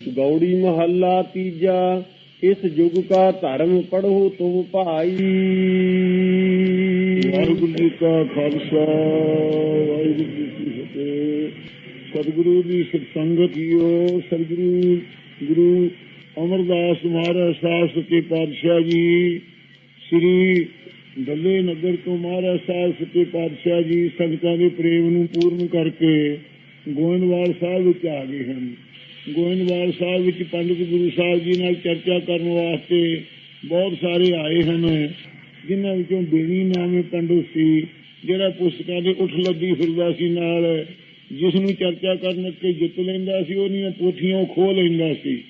ਗੌੜੀ ਮਹੱਲਾ ਤੀਜਾ, ਇਸ ਯੁਗ ਕਾ ਧਰਮ ਪੜੋ ਤੁਮ ਭਾਈ। ਵਾਹਿਗੁਰੂ ਜੀ ਕਾ ਖਾਲਸਾ, ਵਾਹਿਗੁਰੂ ਜੀ ਕੀ ਫਤਿਹ। ਸਤਿਗੁਰੂ ਦੀ ਸਤਸੰਗਤ ਜੀਓ, ਸਤਿਗੁਰੂ, ਗੁਰੂ ਅਮਰਦਾਸ ਮਹਾਰਾਜ ਸਾਹਿਬ ਸੱਚੇ ਪਾਤਸ਼ਾਹ ਜੀ, ਸ੍ਰੀ ਦੱਲੇ ਨਗਰ ਤੋਂ ਮਹਾਰਾਜ ਸਾਹਿਬ ਸੱਚੇ ਪਾਤਸ਼ਾਹ ਜੀ, ਸੰਗਤਾਂ ਦੇ ਪ੍ਰੇਮ ਨੂੰ ਪੂਰਨ ਕਰਕੇ ਗੋਇੰਦਵਾਲ ਸਾਹਿਬ ਵਿੱਚ ਆ ਗਏ ਹਨ। ਗੋਇੰਦਵਾਲ ਸਾਹਿਬ ਵਿੱਚ ਪੰਡਿਤ ਗੁਰੂ ਸਾਹਿਬ ਜੀ ਨਾਲ ਚਰਚਾ ਕਰਨ ਵਾਸਤੇ ਬਹੁਤ ਸਾਰੇ ਆਏ ਹਨ, ਜਿਨ੍ਹਾਂ ਵਿੱਚੋਂ ਬੇਣੀ ਨਾਮੇ ਪੰਡਿਤ ਸੀ, ਜਿਹੜਾ ਪੁਸਤਕਾਂ ਦੇ ਉਠ ਲੱਦੀ ਫਿਰਦਾ ਸੀ ਨਾਲ, ਜਿਸ ਨੂੰ ਚਰਚਾ ਕਰਨ ਕੇ ਜਿੱਤ ਲੈਂਦਾ ਸੀ, ਉਹਦੀਆਂ ਪੋਥੀਆਂ ਉਹ ਖੋਹ ਲੈਂਦਾ ਸੀ।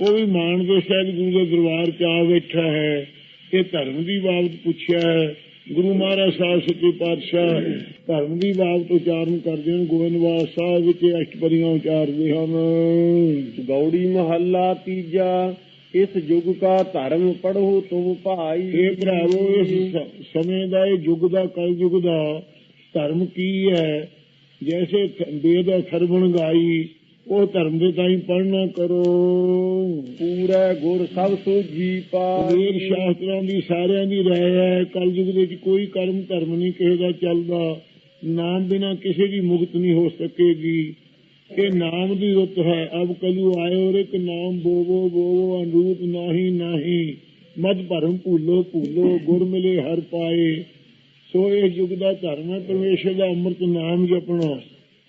ਉਹ ਵੀ ਮਾਨਦੇ ਸਾਹਿਬ ਗੁਰੂ ਦੇ ਦਰਬਾਰ 'ਚ ਆ ਬੈਠਾ ਹੈ ਤੇ ਧਰਮ ਦੀ ਬਾਬਤ ਪੁੱਛਿਆ ਹੈ। ਗੁਰੂ ਮਹਾਰਾਜ ਸਾਹਿਬ ਸੱਚੇ ਪਾਤਸ਼ਾਹ ਧਰਮ ਦੀ ਬਾਬਤ ਉਚਾਰਨ ਕਰਦੇ ਹਨ ਗੋਇੰਦਵਾਲ ਸਾਹਿਬ ਵਿੱਚ ਅਸ਼ਟਪਦੀਆਂ ਉਚਾਰਦੇ ਹਨ। ਗੌੜੀ ਮਹੱਲਾ ਤੀਜਾ ਇਸ ਯੁਗ ਕਾ ਧਰਮ ਪੜੋ ਤੁਮ ਭਾਈ। ਇਹ ਭਰਾਵੋ ਇਸ ਸਮੇਂ ਦਾ ਇਹ ਯੁੱਗ ਦਾ ਕਲਯੁਗ ਦਾ ਧਰਮ ਕੀ ਹੈ? ਜੈਸੇ ਵੇਦ ਅਥਰਵਣ ਗਾਈ ਉਹ ਧਰਮ ਦੇ ਤਾਈ ਪੜਨਾ ਕਰੋ। ਪੂਰਾ ਗੁਰ ਸਭ ਵੇਦ ਪਾਈ ਸ਼ਾਸਤਰਾਂ ਦੀ ਸਾਰਿਆਂ ਦੀ ਰਾਏ ਹੈ। ਕਲਯੁਗ ਵਿੱਚ ਕੋਈ ਕਰਮ ਧਰਮ ਨਹੀਂ ਕਿਸੇ ਦਾ ਚੱਲਦਾ। ਨਾਮ ਬਿਨਾ ਕਿਸੇ ਦੀ ਮੁਕਤ ਨਹੀਂ ਹੋ ਸਕੇਗੀ। ਇਹ ਨਾਮ ਦੀ ਰੁੱਤ ਹੈ। ਅਬ ਕਲੂ ਆਇਓ ਰਿਕ ਨਾਮ ਬੋਵੋ ਬੋਵੋ ਅਨੂਤ ਨਾਹੀ ਨਾਹੀ। ਮਦ ਭਰਮ ਭੂਲੋ ਭੂਲੋ ਗੁਰ ਮਿਲੇ ਹਰ ਪਾਏ। ਸੋ ਇਹ ਯੁੱਗ ਦਾ ਧਰਮ ਹੈ। ਪਰਮੇਸ਼ਰ ਦਾ ਅੰਮ੍ਰਿਤ ਨਾਮ ਜਪਣਾ।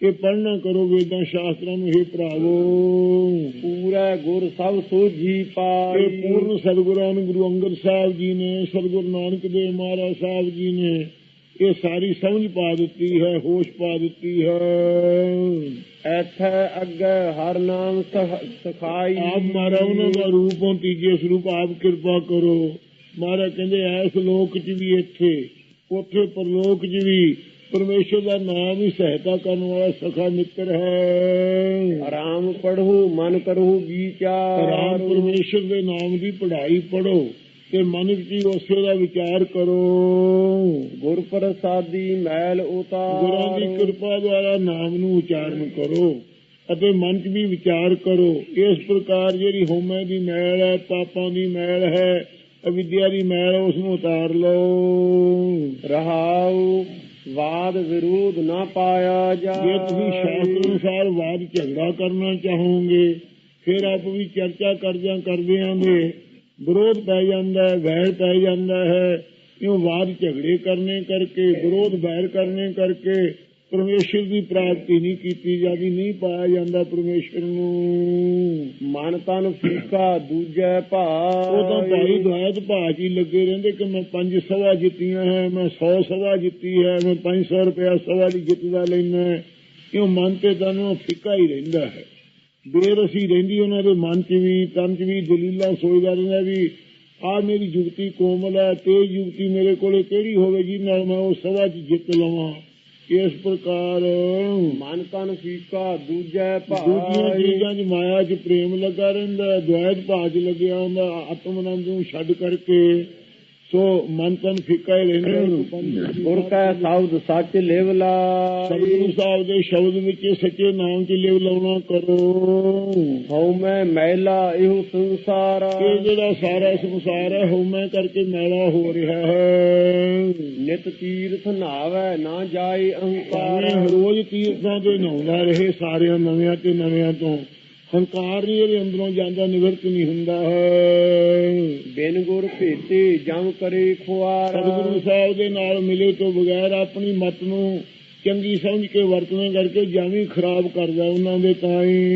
ਇਹ ਪੜਨਾ ਕਰੋ ਵੇਦਾਂ ਸ਼ਾਸਤਰਾਂ ਨੂੰ ਇਹ ਭਰਾਵੋ ਪੂਰਾ ਗੁਰ ਸਭ ਇਹ ਪਾਈ। ਪੂਰਨ ਸਤਿਗੁਰਾਂ ਨੂੰ ਗੁਰੂ ਅੰਗਦ ਸਾਹਿਬ ਜੀ ਨੇ ਸਤਿਗੁਰੂ ਨਾਨਕ ਦੇਵ ਮਹਾਰਾਜ ਸਾਹਿਬ ਜੀ ਨੇ ਇਹ ਸਾਰੀ ਸਮਝ ਪਾ ਦਿੱਤੀ ਹੈ ਹੋਸ਼ ਪਾ ਦਿੱਤੀ ਹੈ। ਐਥੈ ਅੱਗੇ ਹਰ ਨਾਮ ਸਖ- ਸਖਾਈ। ਆਪ ਮਾਰਾ ਉਹਨਾਂ ਦਾ ਰੂਪ ਹੋਂ ਤੀਜੇ ਸਰੂਪ ਆਪ ਕਿਰਪਾ ਕਰੋ। ਮਹਾਰਾਜ ਕਹਿੰਦੇ ਐਸ ਲੋਕ 'ਚ ਵੀ ਇੱਥੇ ਉੱਥੇ ਪਰਲੋਕ 'ਚ ਵੀ ਪਰਮੇਸ਼ਰ ਦਾ ਨਾਮ ਹੀ ਸਹਾਇਤਾ ਕਰਨ ਵਾਲਾ ਸਖਾ ਮਿੱਤਰ ਹੈ। ਆਰਾਮ ਪੜੋ ਮਨ ਕਰੋ ਵਿਚਾਰ ਰਾਮ ਪਰਮੇਸ਼ਰ ਦੇ ਨਾਮ ਦੀ ਪੜ੍ਹਾਈ ਪੜੋ ਤੇ ਮਨ ਵਿੱਚ ਉਸੇ ਦਾ ਵਿਚਾਰ ਕਰੋ। ਗੁਰ ਪ੍ਰਸਾਦੀ ਮੈਲ ਗੁਰਾਂ ਉਤਾਰ ਦੀ ਕਿਰਪਾ ਦੁਆਰਾ ਨਾਮ ਨੂੰ ਉਚਾਰਨ ਕਰੋ ਅਤੇ ਮਨ 'ਚ ਵੀ ਵਿਚਾਰ ਕਰੋ। ਇਸ ਪ੍ਰਕਾਰ ਜਿਹੜੀ ਹਉਮੈ ਦੀ ਮੈਲ ਹੈ ਪਾਪਾਂ ਦੀ ਮੈਲ ਹੈ ਅਵਿਦਿਆ ਦੀ ਮੈਲ ਉਸ ਨੂੰ ਉਤਾਰ ਲਓ। ਰਹਾਉ ਵਾਦ ਵਿਰੋਧ ਨਾ ਪਾਇਆ ਜਾ। ਜੇ ਤੁਸੀਂ ਸ਼ਾਸਤਰ ਅਨੁਸਾਰ ਵਾਦ ਝਗੜਾ ਕਰਨਾ ਚਾਹੋਗੇ, ਫਿਰ ਆਪ ਵੀ ਚਰਚਾ ਕਰਦਿਆਂ ਕਰਦਿਆਂ ਦੇ ਵਿਰੋਧ ਪੈ ਜਾਂਦਾ ਹੈ, ਵੈਰ ਪੈ ਜਾਂਦਾ ਹੈ। ਇਉਂ ਵਾਦ ਝਗੜੇ ਕਰਨੇ ਕਰਕੇ, ਵਿਰੋਧ ਵੈਰ ਕਰਨੇ ਕਰਕੇ ਪਰਮੇਸ਼ਰ ਦੀ ਪ੍ਰਾਪਤੀ ਨਹੀਂ ਕੀਤੀ ਜਾਂਦੀ ਨਹੀਂ ਪਾਇਆ ਜਾਂਦਾ ਪਰਮੇਸ਼ਰ ਨੂੰ। ਮਨ ਤਨ ਫੀਕਾ ਦੂਜੈ ਭਾ ਉਹ ਤਾਂ ਭਾਈ ਦੁਆਇਤ ਭਾਜ ਹੀ ਲੱਗੇ ਰਹਿੰਦੇ ਕਿ ਮੈਂ ਪੰਜ ਸਵਾ ਜਿੱਤੀਆਂ ਹੈ ਮੈਂ 100 ਸਵਾ ਜਿੱਤੀ ਹੈ ਮੈਂ 500 ਰੁਪਇਆ ਸਵਾ ਦੀ ਜਿੱਤਦਾ ਲੈਣਾ ਕਿਉਂ ਮਨ ਤੇ ਤਨ ਨੂੰ ਫਿੱਕਾ ਹੀ ਰਹਿੰਦਾ ਹੈ? ਬੇਰਸੀ ਰਹਿੰਦੀ ਉਹਨਾਂ ਦੇ ਮਨ 'ਚ ਵੀ ਤਨ 'ਚ ਵੀ ਦਲੀਲਾਂ ਸੋਚਦਾ ਰਹਿੰਦਾ ਵੀ ਆ ਮੇਰੀ ਜੁਗਤੀ ਕੋਮਲ ਹੈ ਤੇ ਜੁਗਤੀ ਮੇਰੇ ਕੋਲੇ ਕਿਹੜੀ ਹੋਵੇ ਜੀ ਨਾਲ ਮੈਂ ਉਹ ਸਵਾ 'ਚ ਜਿੱਤ ਲਵਾਂ। ਇਸ ਪ੍ਰਕਾਰ? ਮਨ ਤਨ ਫੀਕਾ ਦੂਜੈ ਭਾ ਦੂਜੀਆਂ ਚੀਜ਼ਾਂ 'ਚ ਮਾਇਆ 'ਚ ਪ੍ਰੇਮ ਲੱਗਾ ਰਹਿੰਦਾ ਦੁਆਇਤ ਭਾਜ ਲੱਗਿਆ ਹੁੰਦਾ ਆਤਮ ਆਨੰਦ ਨੂੰ ਛੱਡ ਕਰਕੇ। ਸੋ ਮਨ ਤਨ ਫਿੱਕਾ ਹੀ ਰਹਿੰਦਾ ਗੁਰ ਕੈ ਸ਼ਬਦ ਸੱਚ ਲਿਵ ਸਤਿਗੁਰੂ ਲਾਈ ਸਾਹਿਬ ਦੇ ਸ਼ਬਦ ਵਿੱਚ ਸੱਚੇ ਨਾਮ 'ਚ ਲਿਵ ਲਾਉਣਾ ਕਰੋ ਹਉ ਮੈਂ ਮੈਲਾ ਇਹੋ ਸੰਸਾਰ ਇਹ ਜਿਹੜਾ ਸਾਰਾ ਸੰਸਾਰ ਹੈ ਹਉਮੈ ਕਰਕੇ ਮੈਲਾ ਹੋ ਰਿਹਾ ਹੈ ਨਿਤ ਤੀਰਥ ਨਾਵੈ ਨਾ ਜਾਏ ਅਹੰਕਾਰ ਰੋਜ਼ ਤੀਰਥਾਂ ਤੇ ਨਹਾਉਂਦਾ ਰਹੇ ਸਾਰਿਆਂ ਨਵਿਆਂ ਤੇ ਨਵਿਆਂ ਤੋਂ ਹੰਕਾਰ ਨਹੀਂ ਇਹਦੇ ਅੰਦਰੋਂ ਜਾਂਦਾ ਨਿਵਰਤ ਨਹੀਂ ਹੁੰਦਾ। ਹੈ ਬਿਨ ਗੁਰ ਭੇਟੇ ਜਮ ਕਰੇ ਖੁਆਰ। ਸਤਿਗੁਰੂ ਸਾਹਿਬ ਦੇ ਨਾਲ ਮਿਲੇ ਤੋਂ ਬਗੈਰ ਆਪਣੀ ਮਤ ਨੂੰ ਚੰਗੀ ਸਮਝ ਕੇ ਵਰਤਣੇ ਕਰਕੇ ਜਾਵੀ ਖਰਾਬ ਕਰਦਾ ਉਹਨਾਂ ਦੇ ਤਾਈ।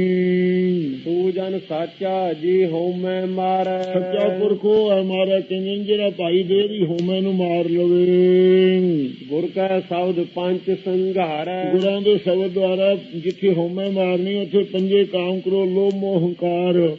ਤੂੰ ਜਨ ਸਾਚਾ ਜੀ ਹਉ ਮੈਂ ਮਾਰੈ। ਸੱਚਾ ਪੁਰਖੋ ਹੈ ਮਾਰਾ ਕਹਿੰਦੇ ਨੇ ਜਿਹੜਾ ਭਾਈ ਦੇ ਦੀ ਹੋਮੈ ਨੂੰ ਮਾਰ ਲਵੇ। ਗੁਰ ਕੈ ਸ਼ਬਦ ਪੰਜ ਸੰਘਾਰੈ। ਗੁਰਾਂ ਦੇ ਸ਼ਬਦ ਦੁਆਰਾ ਜਿੱਥੇ ਹੋਮੈ ਮਾਰਨੀ ਉੱਥੇ ਪੰਜੇ ਕਾਮ ਕਰੋ ਲੋਭ ਮੋਹ ਹੰਕਾਰ।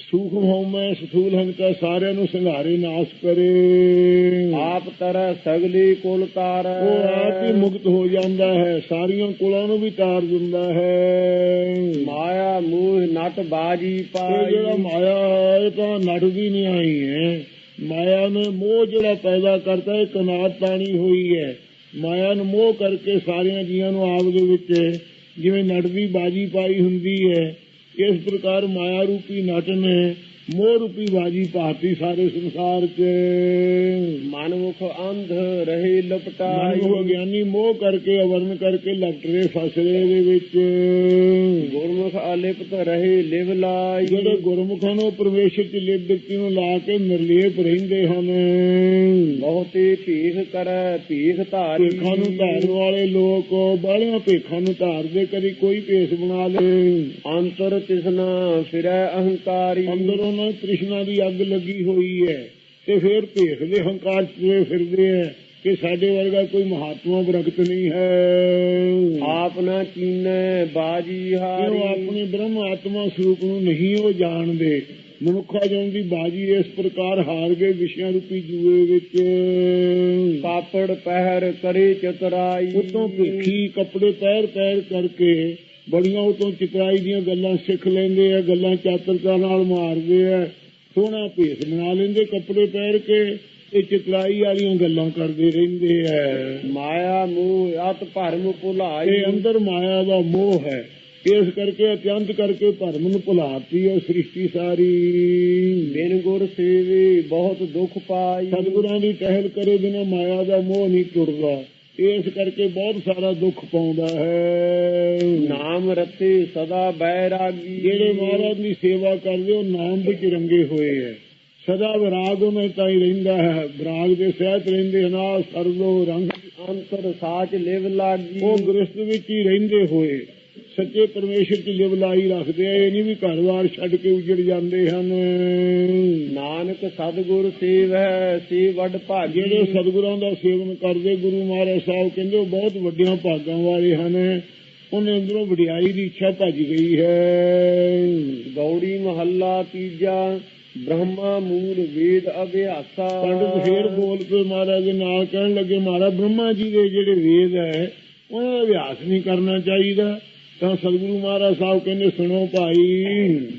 ਸੂਖਮ ਹੋਮੈ ਸਥੂਲ ਹੰਕਾਰ ਸਾਰਿਆਂ ਨੂੰ ਸੰਘਾਰੇ ਨਾਸ਼ ਕਰੇ। ਆਪ ਤਰੈ ਸਗਲੀ ਕੁਲ ਤਾਰੈ। ਉਹ ਆਪ ਹੀ ਮੁਕਤ ਹੋ ਜਾਂਦਾ ਹੈ ਸਾਰੀਆਂ ਕੁਲਾਂ ਨੂੰ ਵੀ ਤਾਰ ਦਿੰਦਾ ਹੈ। ਮਾਇਆ ਮੂਹ ਨਟ ਬਾਜੀ ਇਹ ਪਾਈ। ਜਿਹੜਾ ਮਾਇਆ ਹੈ ਇਹ ਤਾਂ ਨੜਦੀ ਨਹੀਂ ਆਈ ਹੈ। ਮਾਇਆ ਨੇ ਮੋਹ ਜਿਹੜਾ ਪੈਦਾ ਕਰਤਾ ਇਹ ਕਨਾਤ ਤਾਣੀ ਹੋਈ ਹੈ। ਮਾਇਆ ਨੂੰ ਮੋਹ ਕਰਕੇ ਸਾਰੀਆਂ ਜੀਆਂ ਨੂੰ ਆਪ ਦੇ ਵਿੱਚ ਜਿਵੇਂ ਨੜਦੀ ਬਾਜੀ ਪਾਈ ਹੁੰਦੀ ਹੈ ਇਸ ਪ੍ਰਕਾਰ ਮਾਇਆ ਰੂਪੀ ਨਟ ਨੇ ਮੋਹ ਰੂਪੀ ਬਾਜੀ ਪਾਤੀ ਸਾਰੇ ਸੰਸਾਰ 'ਚ। ਮਨਮੁਖ ਅੰਧ ਰਹੇ ਲਪਟਾਈ। ਮਨ ਉਹ ਗਿਆਨੀ ਮੋਹ ਕਰਕੇ ਅਵਰਨ ਕਰਕੇ ਲਪਟਰੇ ਫਸਰੇ ਦੇ ਵਿੱਚ। ਗੁਰਮੁਖ ਅਲਿਪਤ ਰਹੇ ਲਿਵ ਲਾਈ। ਜਿਹੜੇ ਗੁਰਮੁਖਾਂ ਨੂੰ ਪ੍ਰਵੇਸ਼ਿਤ ਲਿਵ ਦਿੱਤੀ ਨੂੰ ਲਾ ਕੇ ਨਿਰਲੇਪ ਰਹਿੰਦੇ ਹਨ। ਬਹੁਤੇ ਭੀਖ ਕਰੈ ਭੀਖ ਧਾਰੀ। ਭੇਖਾਂ ਨੂੰ ਧਾਰਨ ਵਾਲੇ ਲੋਕ ਬਾਹਲੀਆਂ ਭੇਖਾਂ ਨੂੰ ਧਾਰਦੇ ਕਦੀ ਕੋਈ ਭੇਸ ਬਣਾ ਲੇ। ਅੰਤਰ ਤਿਸਨਾ ਫਿਰੈ ਅਹੰਕਾਰੀ। ਅੰਦਰ ਉਹਨਾਂ ਤ੍ਰਿਸ਼ਨਾ ਦੀ ਅੱਗ ਲੱਗੀ ਹੋਈ ਹੈ ਤੇ ਫਿਰ ਭੇਖ ਦੇ ਹੰਕਾਰ ਚ ਤੁਰੇ ਫਿਰਦੇ ਹੈ ਕਿ ਸਾਡੇ ਵਰਗਾ ਕੋਈ ਮਹਾਤਮਾ ਬ੍ਰਗਤ ਨਹੀਂ ਹੈ। ਆਪ ਨਾ ਚੀਨੈ ਬਾਜੀ ਹਾਰੀ। ਆਪਣੇ ਬ੍ਰਹਮ ਆਤਮਾ ਸਰੂਪ ਨੂੰ ਨਹੀਂ ਉਹ ਜਾਣਦੇ? ਮਨੁੱਖਾ ਜਨ ਦੀ ਬਾਜੀ ਇਸ ਪ੍ਰਕਾਰ ਹਾਰ ਗਏ ਵਿਸ਼ਿਆਂ ਰੂਪੀ ਜੂਏ ਵਿੱਚ। ਪਾਪੜ ਪਹਿਰ ਕਰੇ ਚਤਰਾਈ। ਉਤੋਂ ਭੇਖੀ ਕੱਪੜੇ ਪੈਰ ਪੈਰ ਕਰਕੇ ਬੜੀਆਂ ਉਤੋਂ ਚਿਤਰਾਈ ਦੀਆਂ ਗੱਲਾਂ ਸਿੱਖ ਲੈਂਦੇ ਆ ਗੱਲਾਂ ਚਾਤਰਤਾ ਨਾਲ ਮਾਰਦੇ ਆ ਸੋਹਣਾ ਭੇਸ ਬਣਾ ਲੈਂਦੇ ਕੱਪੜੇ ਪਹਿਰ ਕੇ ਤੇ ਚਿਤਰਾਈ ਵਾਲੀਆਂ ਗੱਲਾਂ ਕਰਦੇ ਰਹਿੰਦੇ ਆ। ਮਾਇਆ ਮੂਹ ਅਤ ਭਰਮ ਭੁਲਾਈ। ਇਹ ਅੰਦਰ ਮਾਇਆ ਦਾ ਮੋਹ ਹੈ। ਇਸ ਕਰਕੇ ਅਤਿਅੰਤ ਕਰਕੇ ਭਰਮ ਨੂੰ ਭੁਲਾਤੀ ਹੈ ਸ੍ਰਿਸ਼ਟੀ ਸਾਰੀ। ਬਿਨ ਗੁਰ ਸੇਵੇ ਬਹੁਤ ਦੁੱਖ ਪਾਈ। ਸਤਿਗੁਰਾਂ ਦੀ ਟਹਿਲ ਕਰੇ ਬਿਨਾ ਮਾਇਆ ਦਾ ਮੋਹ ਨਹੀਂ ਟੁੱਟਦਾ। ਇਸ ਕਰਕੇ ਬਹੁਤ ਸਾਰਾ ਦੁੱਖ ਪਾਉਂਦਾ ਹੈ। ਨਾਮ ਰਤੇ ਸਦਾ ਬੈਰਾਗੀ। ਜਿਹੜੇ ਮਹਾਰਾਜ ਦੀ ਸੇਵਾ ਕਰਦੇ ਉਹ ਨਾਮ ਵਿੱਚ ਰੰਗੇ ਹੋਏ ਹੈ। ਸਦਾ ਵਿਰਾਗ ਉਹਨਾਂ ਤਾਂ ਹੀ ਰਹਿੰਦਾ ਹੈ। ਵਿਰਾਗ ਦੇ ਸਹਿਤ ਰਹਿੰਦੇ ਨਾ ਸਰਦੋ ਰੰਗ। ਅੰਤਰ ਸਾਚ ਲਿਵ ਲਾਗੀ। ਉਹ ਗ੍ਰਸਤ ਵਿੱਚ ਹੀ ਰਹਿੰਦੇ ਹੋਏ ਸੱਚੇ ਪਰਮੇਸ਼ਰ ਦੀ ਲਿਵ ਲਾਈ ਰੱਖਦੇ ਆ ਇਹ ਨਹੀਂ ਵੀ ਘਰ-ਬਾਰ ਛੱਡ ਕੇ ਉਜੜ ਜਾਂਦੇ ਹਨ। ਨਾਨਕ ਸਤਿਗੁਰ ਸੇਵੈ ਸੇ ਵੱਡ ਭਾਗੀ। ਜਿਹੜੇ ਸਤਿਗੁਰਾਂ ਦਾ ਸੇਵਨ ਕਰਦੇ ਗੁਰੂ ਮਹਾਰਾਜ ਸਾਹਿਬ ਕਹਿੰਦੇ ਉਹ ਬਹੁਤ ਵੱਡੀਆਂ ਭਾਗਾਂ ਵਾਲੇ ਹਨ। ਉਹਨੇ ਅੰਦਰੋਂ ਵਡਿਆਈ ਦੀ ਇੱਛਾ ਭੱਜ ਗਈ ਹੈ। ਗੌੜੀ ਮਹੱਲਾ ਤੀਜਾ ਬ੍ਰਹਮਾ ਮੂਲ ਵੇਦ ਅਭਿਆਸਾ। ਪੰਡਤ ਫੇਰ ਬੋਲ ਕੇ ਮਹਾਰਾਜ ਦੇ ਨਾਲ ਕਹਿਣ ਲੱਗੇ ਮਹਾਰਾਜ ਬ੍ਰਹਮਾ ਜੀ ਦੇ ਜਿਹੜੇ ਵੇਦ ਹੈ ਉਹਨਾਂ ਦਾ ਅਭਿਆਸ ਨਹੀਂ ਕਰਨਾ ਚਾਹੀਦਾ। ਤਾਂ ਸਤਿਗੁਰੂ ਮਹਾਰਾਜ ਸਾਹਿਬ ਕਹਿੰਦੇ, ਸੁਣੋ ਭਾਈ,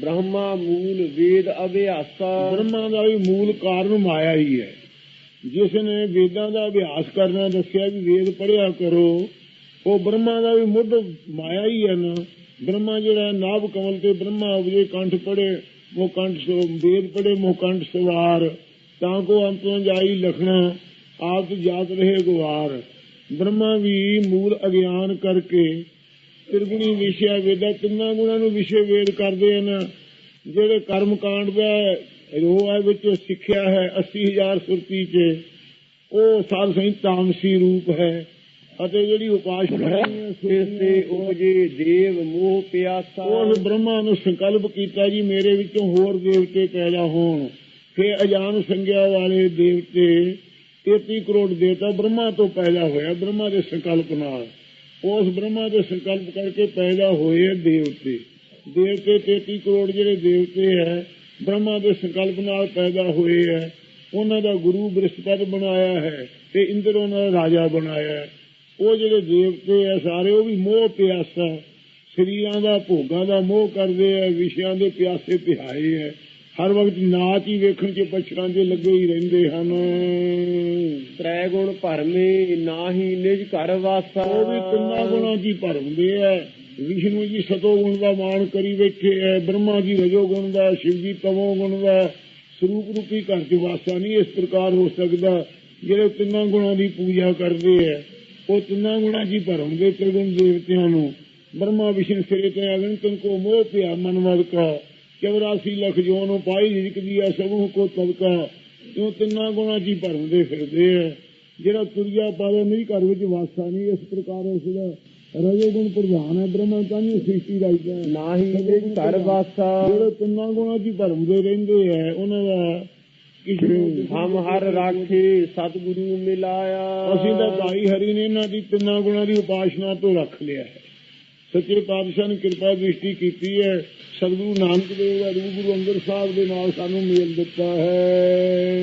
ਬ੍ਰਹਮਾ ਮੂਲ ਵੇਦ ਅਭਿਆਸਾ। ਬ੍ਰਹਮਾ ਦਾ ਵੀ ਮੂਲ ਕਾਰਨ ਮਾਇਆ ਹੀ ਹੈ। ਜਿਸ ਨੇ ਵੇਦਾਂ ਦਾ ਅਭਿਆਸ ਕਰਨਾ ਦੱਸਿਆ ਵੀ ਵੇਦ ਪੜਿਆ ਕਰੋ, ਉਹ ਬ੍ਰਹਮਾ ਦਾ ਵੀ ਮੁੱਢ ਮਾਇਆ ਹੀ ਹੈ ਨਾ। ਬ੍ਰਹਮਾ ਜਿਹੜਾ ਨਾਭ ਕਮਲ ਤੇ ਬ੍ਰਹਮਾ ਉਪਜੇ ਕੰਠ ਪੜੇ ਉਹ ਕੰਠ ਵੇਦ ਪੜੇ ਮੋਹ ਕੰਠ ਸਵਾਰ। ਤਾਂ ਕੋ ਅੰਤੋਂ ਜਾਈ ਲਖਣਾ, ਆਪ ਜਾਤ ਰਹੇ ਗਵਾਰ। ਬ੍ਰਹਮਾ ਵੀ ਮੂਲ ਅਗਿਆਨ ਕਰਕੇ ਤਿਰਗੁਣੀ ਵਿਸ਼ਿਆ ਵੇਦਾ ਤਿੰਨਾਂ ਗੁਣਾਂ ਨੂੰ ਵਿਸ਼ੇ ਵੇਦ ਕਰਦੇ ਹਨ। ਜਿਹੜੇ ਕਰਮ ਕਾਂਡ ਦਾ ਰੋਹ ਹੈ ਵਿੱਚ ਸਿੱਖਿਆ ਹੈ 80000 ਸੁਰਤੀ 'ਚ। ਉਹ ਸਾਧ ਸੰਗਤ ਤਾਮਸੀ ਰੂਪ ਹੈ। ਅਤੇ ਜਿਹੜੀ ਉਪਾਸ਼ਨਾ ਹੈ ਫਿਰ ਸੇ ਉਪਜੇ ਦੇਵ ਮੋਹ ਪਿਆਸਾ। ਉਸ ਬ੍ਰਹਮਾ ਨੂੰ ਸੰਕਲਪ ਕੀਤਾ ਜੀ ਮੇਰੇ ਵਿੱਚੋਂ ਹੋਰ ਦੇਵਤੇ ਪੈਦਾ ਹੋਣ। ਫਿਰ ਅਜਾਨ ਸੰਗਿਆ ਵਾਲੇ ਦੇਵਤੇ 33 ਕਰੋੜ ਦੇਵਤਾ ਬ੍ਰਹਮਾ ਤੋਂ ਪੈਦਾ ਹੋਇਆ ਬ੍ਰਹਮਾ ਦੇ ਸੰਕਲਪ ਨਾਲ। ਉਸ ਬ੍ਰਹਮਾ ਦੇ ਸੰਕਲਪ ਕਰਕੇ ਪੈਦਾ ਹੋਏ ਦੇਵਤੇ। ਦੇਵਤੇ 33 ਕਰੋੜ ਜਿਹੜੇ ਦੇਵਤੇ ਹੈ, ਬ੍ਰਹਮਾ ਦੇ ਸੰਕਲਪ ਨਾਲ ਪੈਦਾ ਹੋਏ ਹੈ ਉਹਨਾਂ ਦਾ ਗੁਰੂ ਬ੍ਰਹਸਪਤ ਬਣਾਇਆ ਹੈ ਤੇ ਇੰਦਰ ਉਹਨਾਂ ਦਾ ਰਾਜਾ ਬਣਾਇਆ ਹੈ। ਉਹ ਜਿਹੜੇ ਦੇਵਤੇ ਆ ਸਾਰੇ, ਉਹ ਵੀ ਮੋਹ ਪਿਆਸਾ। ਸਰੀਰਾਂ ਦਾ, ਭੋਗਾਂ ਦਾ ਮੋਹ ਕਰਦੇ ਆ, ਵਿਸ਼ਿਆਂ ਦੇ ਪਿਆਸੇ ਪਿਹਾਏ ਹੈ ਹਰ ਵਕਤ ਨਾਚ ਹੀ ਵੇਖਣ ਚ ਪਛੜਾਂ ਦੇ ਲੱਗੇ ਹੀ ਰਹਿੰਦੇ ਹਨ। ਤ੍ਰੈ ਗੁਣ ਭਰਮੇ ਨਾਹੀ ਨਿਜ ਘਰ ਵਾਸਾ। ਉਹ ਵੀ ਤਿੰਨਾਂ ਗੁਣਾਂ ਦੀ ਭਰਮਦੇ ਆ। ਵਿਸ਼ਨੂੰ ਜੀ ਸਤੋ ਗੁਣ ਦਾ ਮਾਣ ਕਰੀ ਬੈਠੇ ਐ ਬ੍ਰਹਮਾ ਜੀ ਰਜੋ ਗੁਣ ਦਾ ਸ਼ਿਵ ਜੀ ਤਮੋ ਗੁਣ ਦਾ। ਸਰੂਪ ਰੂਪੀ ਘਰ ਚ ਵਾਸਾ ਨਹੀਂ ਇਸ ਪ੍ਰਕਾਰ ਹੋ ਸਕਦਾ ਜਿਹੜੇ ਤਿੰਨਾਂ ਗੁਣਾਂ ਦੀ ਪੂਜਾ ਕਰਦੇ ਐ। ਉਹ ਤਿੰਨਾਂ ਗੁਣਾਂ ਦੀ ਭਰਮਦੇ ਤ੍ਰਿਗੁਣ ਦੇਵਤਿਆਂ ਨੂੰ। ਬ੍ਰਹਮਾ ਵਿਸ਼ਨ ਸਿਰੇ ਤੇ ਅਗਨ ਤਨ ਕੋ ਮੋਹ ਪਿਆ ਮਨਵਦ ਕਾ 84 ਲੱਖ ਜੋ ਨੂੰ ਪਾਈ ਜਿਕਦੀ ਆ ਸਭੂ ਕੋ ਤਬਕਾ ਕਿਉਂ ਤਿੰਨਾਂ ਗੁਣਾਂ ਦੀ ਭਰਮਦੇ ਫਿਰਦੇ ਐ ਜਿਹੜਾ ਤੁਰਿਆ ਪਾਵੇ ਨਹੀਂ ਘਰ ਵਿੱਚ ਵਾਸਾ ਨਹੀਂ ਇਸ ਪ੍ਰਕਾਰ ਉਸ ਦਾ ਰਜੋ ਗੁਣ ਪ੍ਰਧਾਨ ਹੈ ਬ੍ਰਹਮਾ ਕਾਹਨੀ ਸ੍ਰਿਸ਼ਟੀ ਦਾ। ਹੀ ਹੈ ਨਾਹੀ ਨਿਜ ਘਰ ਵਾਸਾ ਜਿਹੜੇ ਤਿੰਨਾਂ ਗੁਣਾਂ ਦੀ ਭਰਮਦੇ ਰਹਿੰਦੇ ਐ ਉਹਨਾਂ ਦਾ ਹਮ ਹਰ ਰਾਖੇ ਸਤਿਗੁਰੂ ਮਿਲਾਇਆ। ਅਸੀਂ ਤਾਂ ਭਾਈ ਹਰੀ ਨੇ ਇਹਨਾਂ ਦੀ ਤਿੰਨਾਂ ਗੁਣਾਂ ਦੀ ਉਪਾਸ਼ਨਾ ਤੋਂ ਰੱਖ ਲਿਆ ਹੈ। ਸੱਚੇ ਪਾਤਸ਼ਾਹ ਨੇ ਕਿਰਪਾ ਦ੍ਰਿਸ਼ਟੀ ਕੀਤੀ ਹੈ। ਸਤਿਗੁਰੂ ਨਾਨਕ ਦੇਵ ਦਾ ਰੂਪ ਗੁਰੂ ਅੰਗਦ ਸਾਹਿਬ ਦੇ ਨਾਲ ਸਾਨੂੰ ਮੇਲ ਦਿੱਤਾ ਹੈ।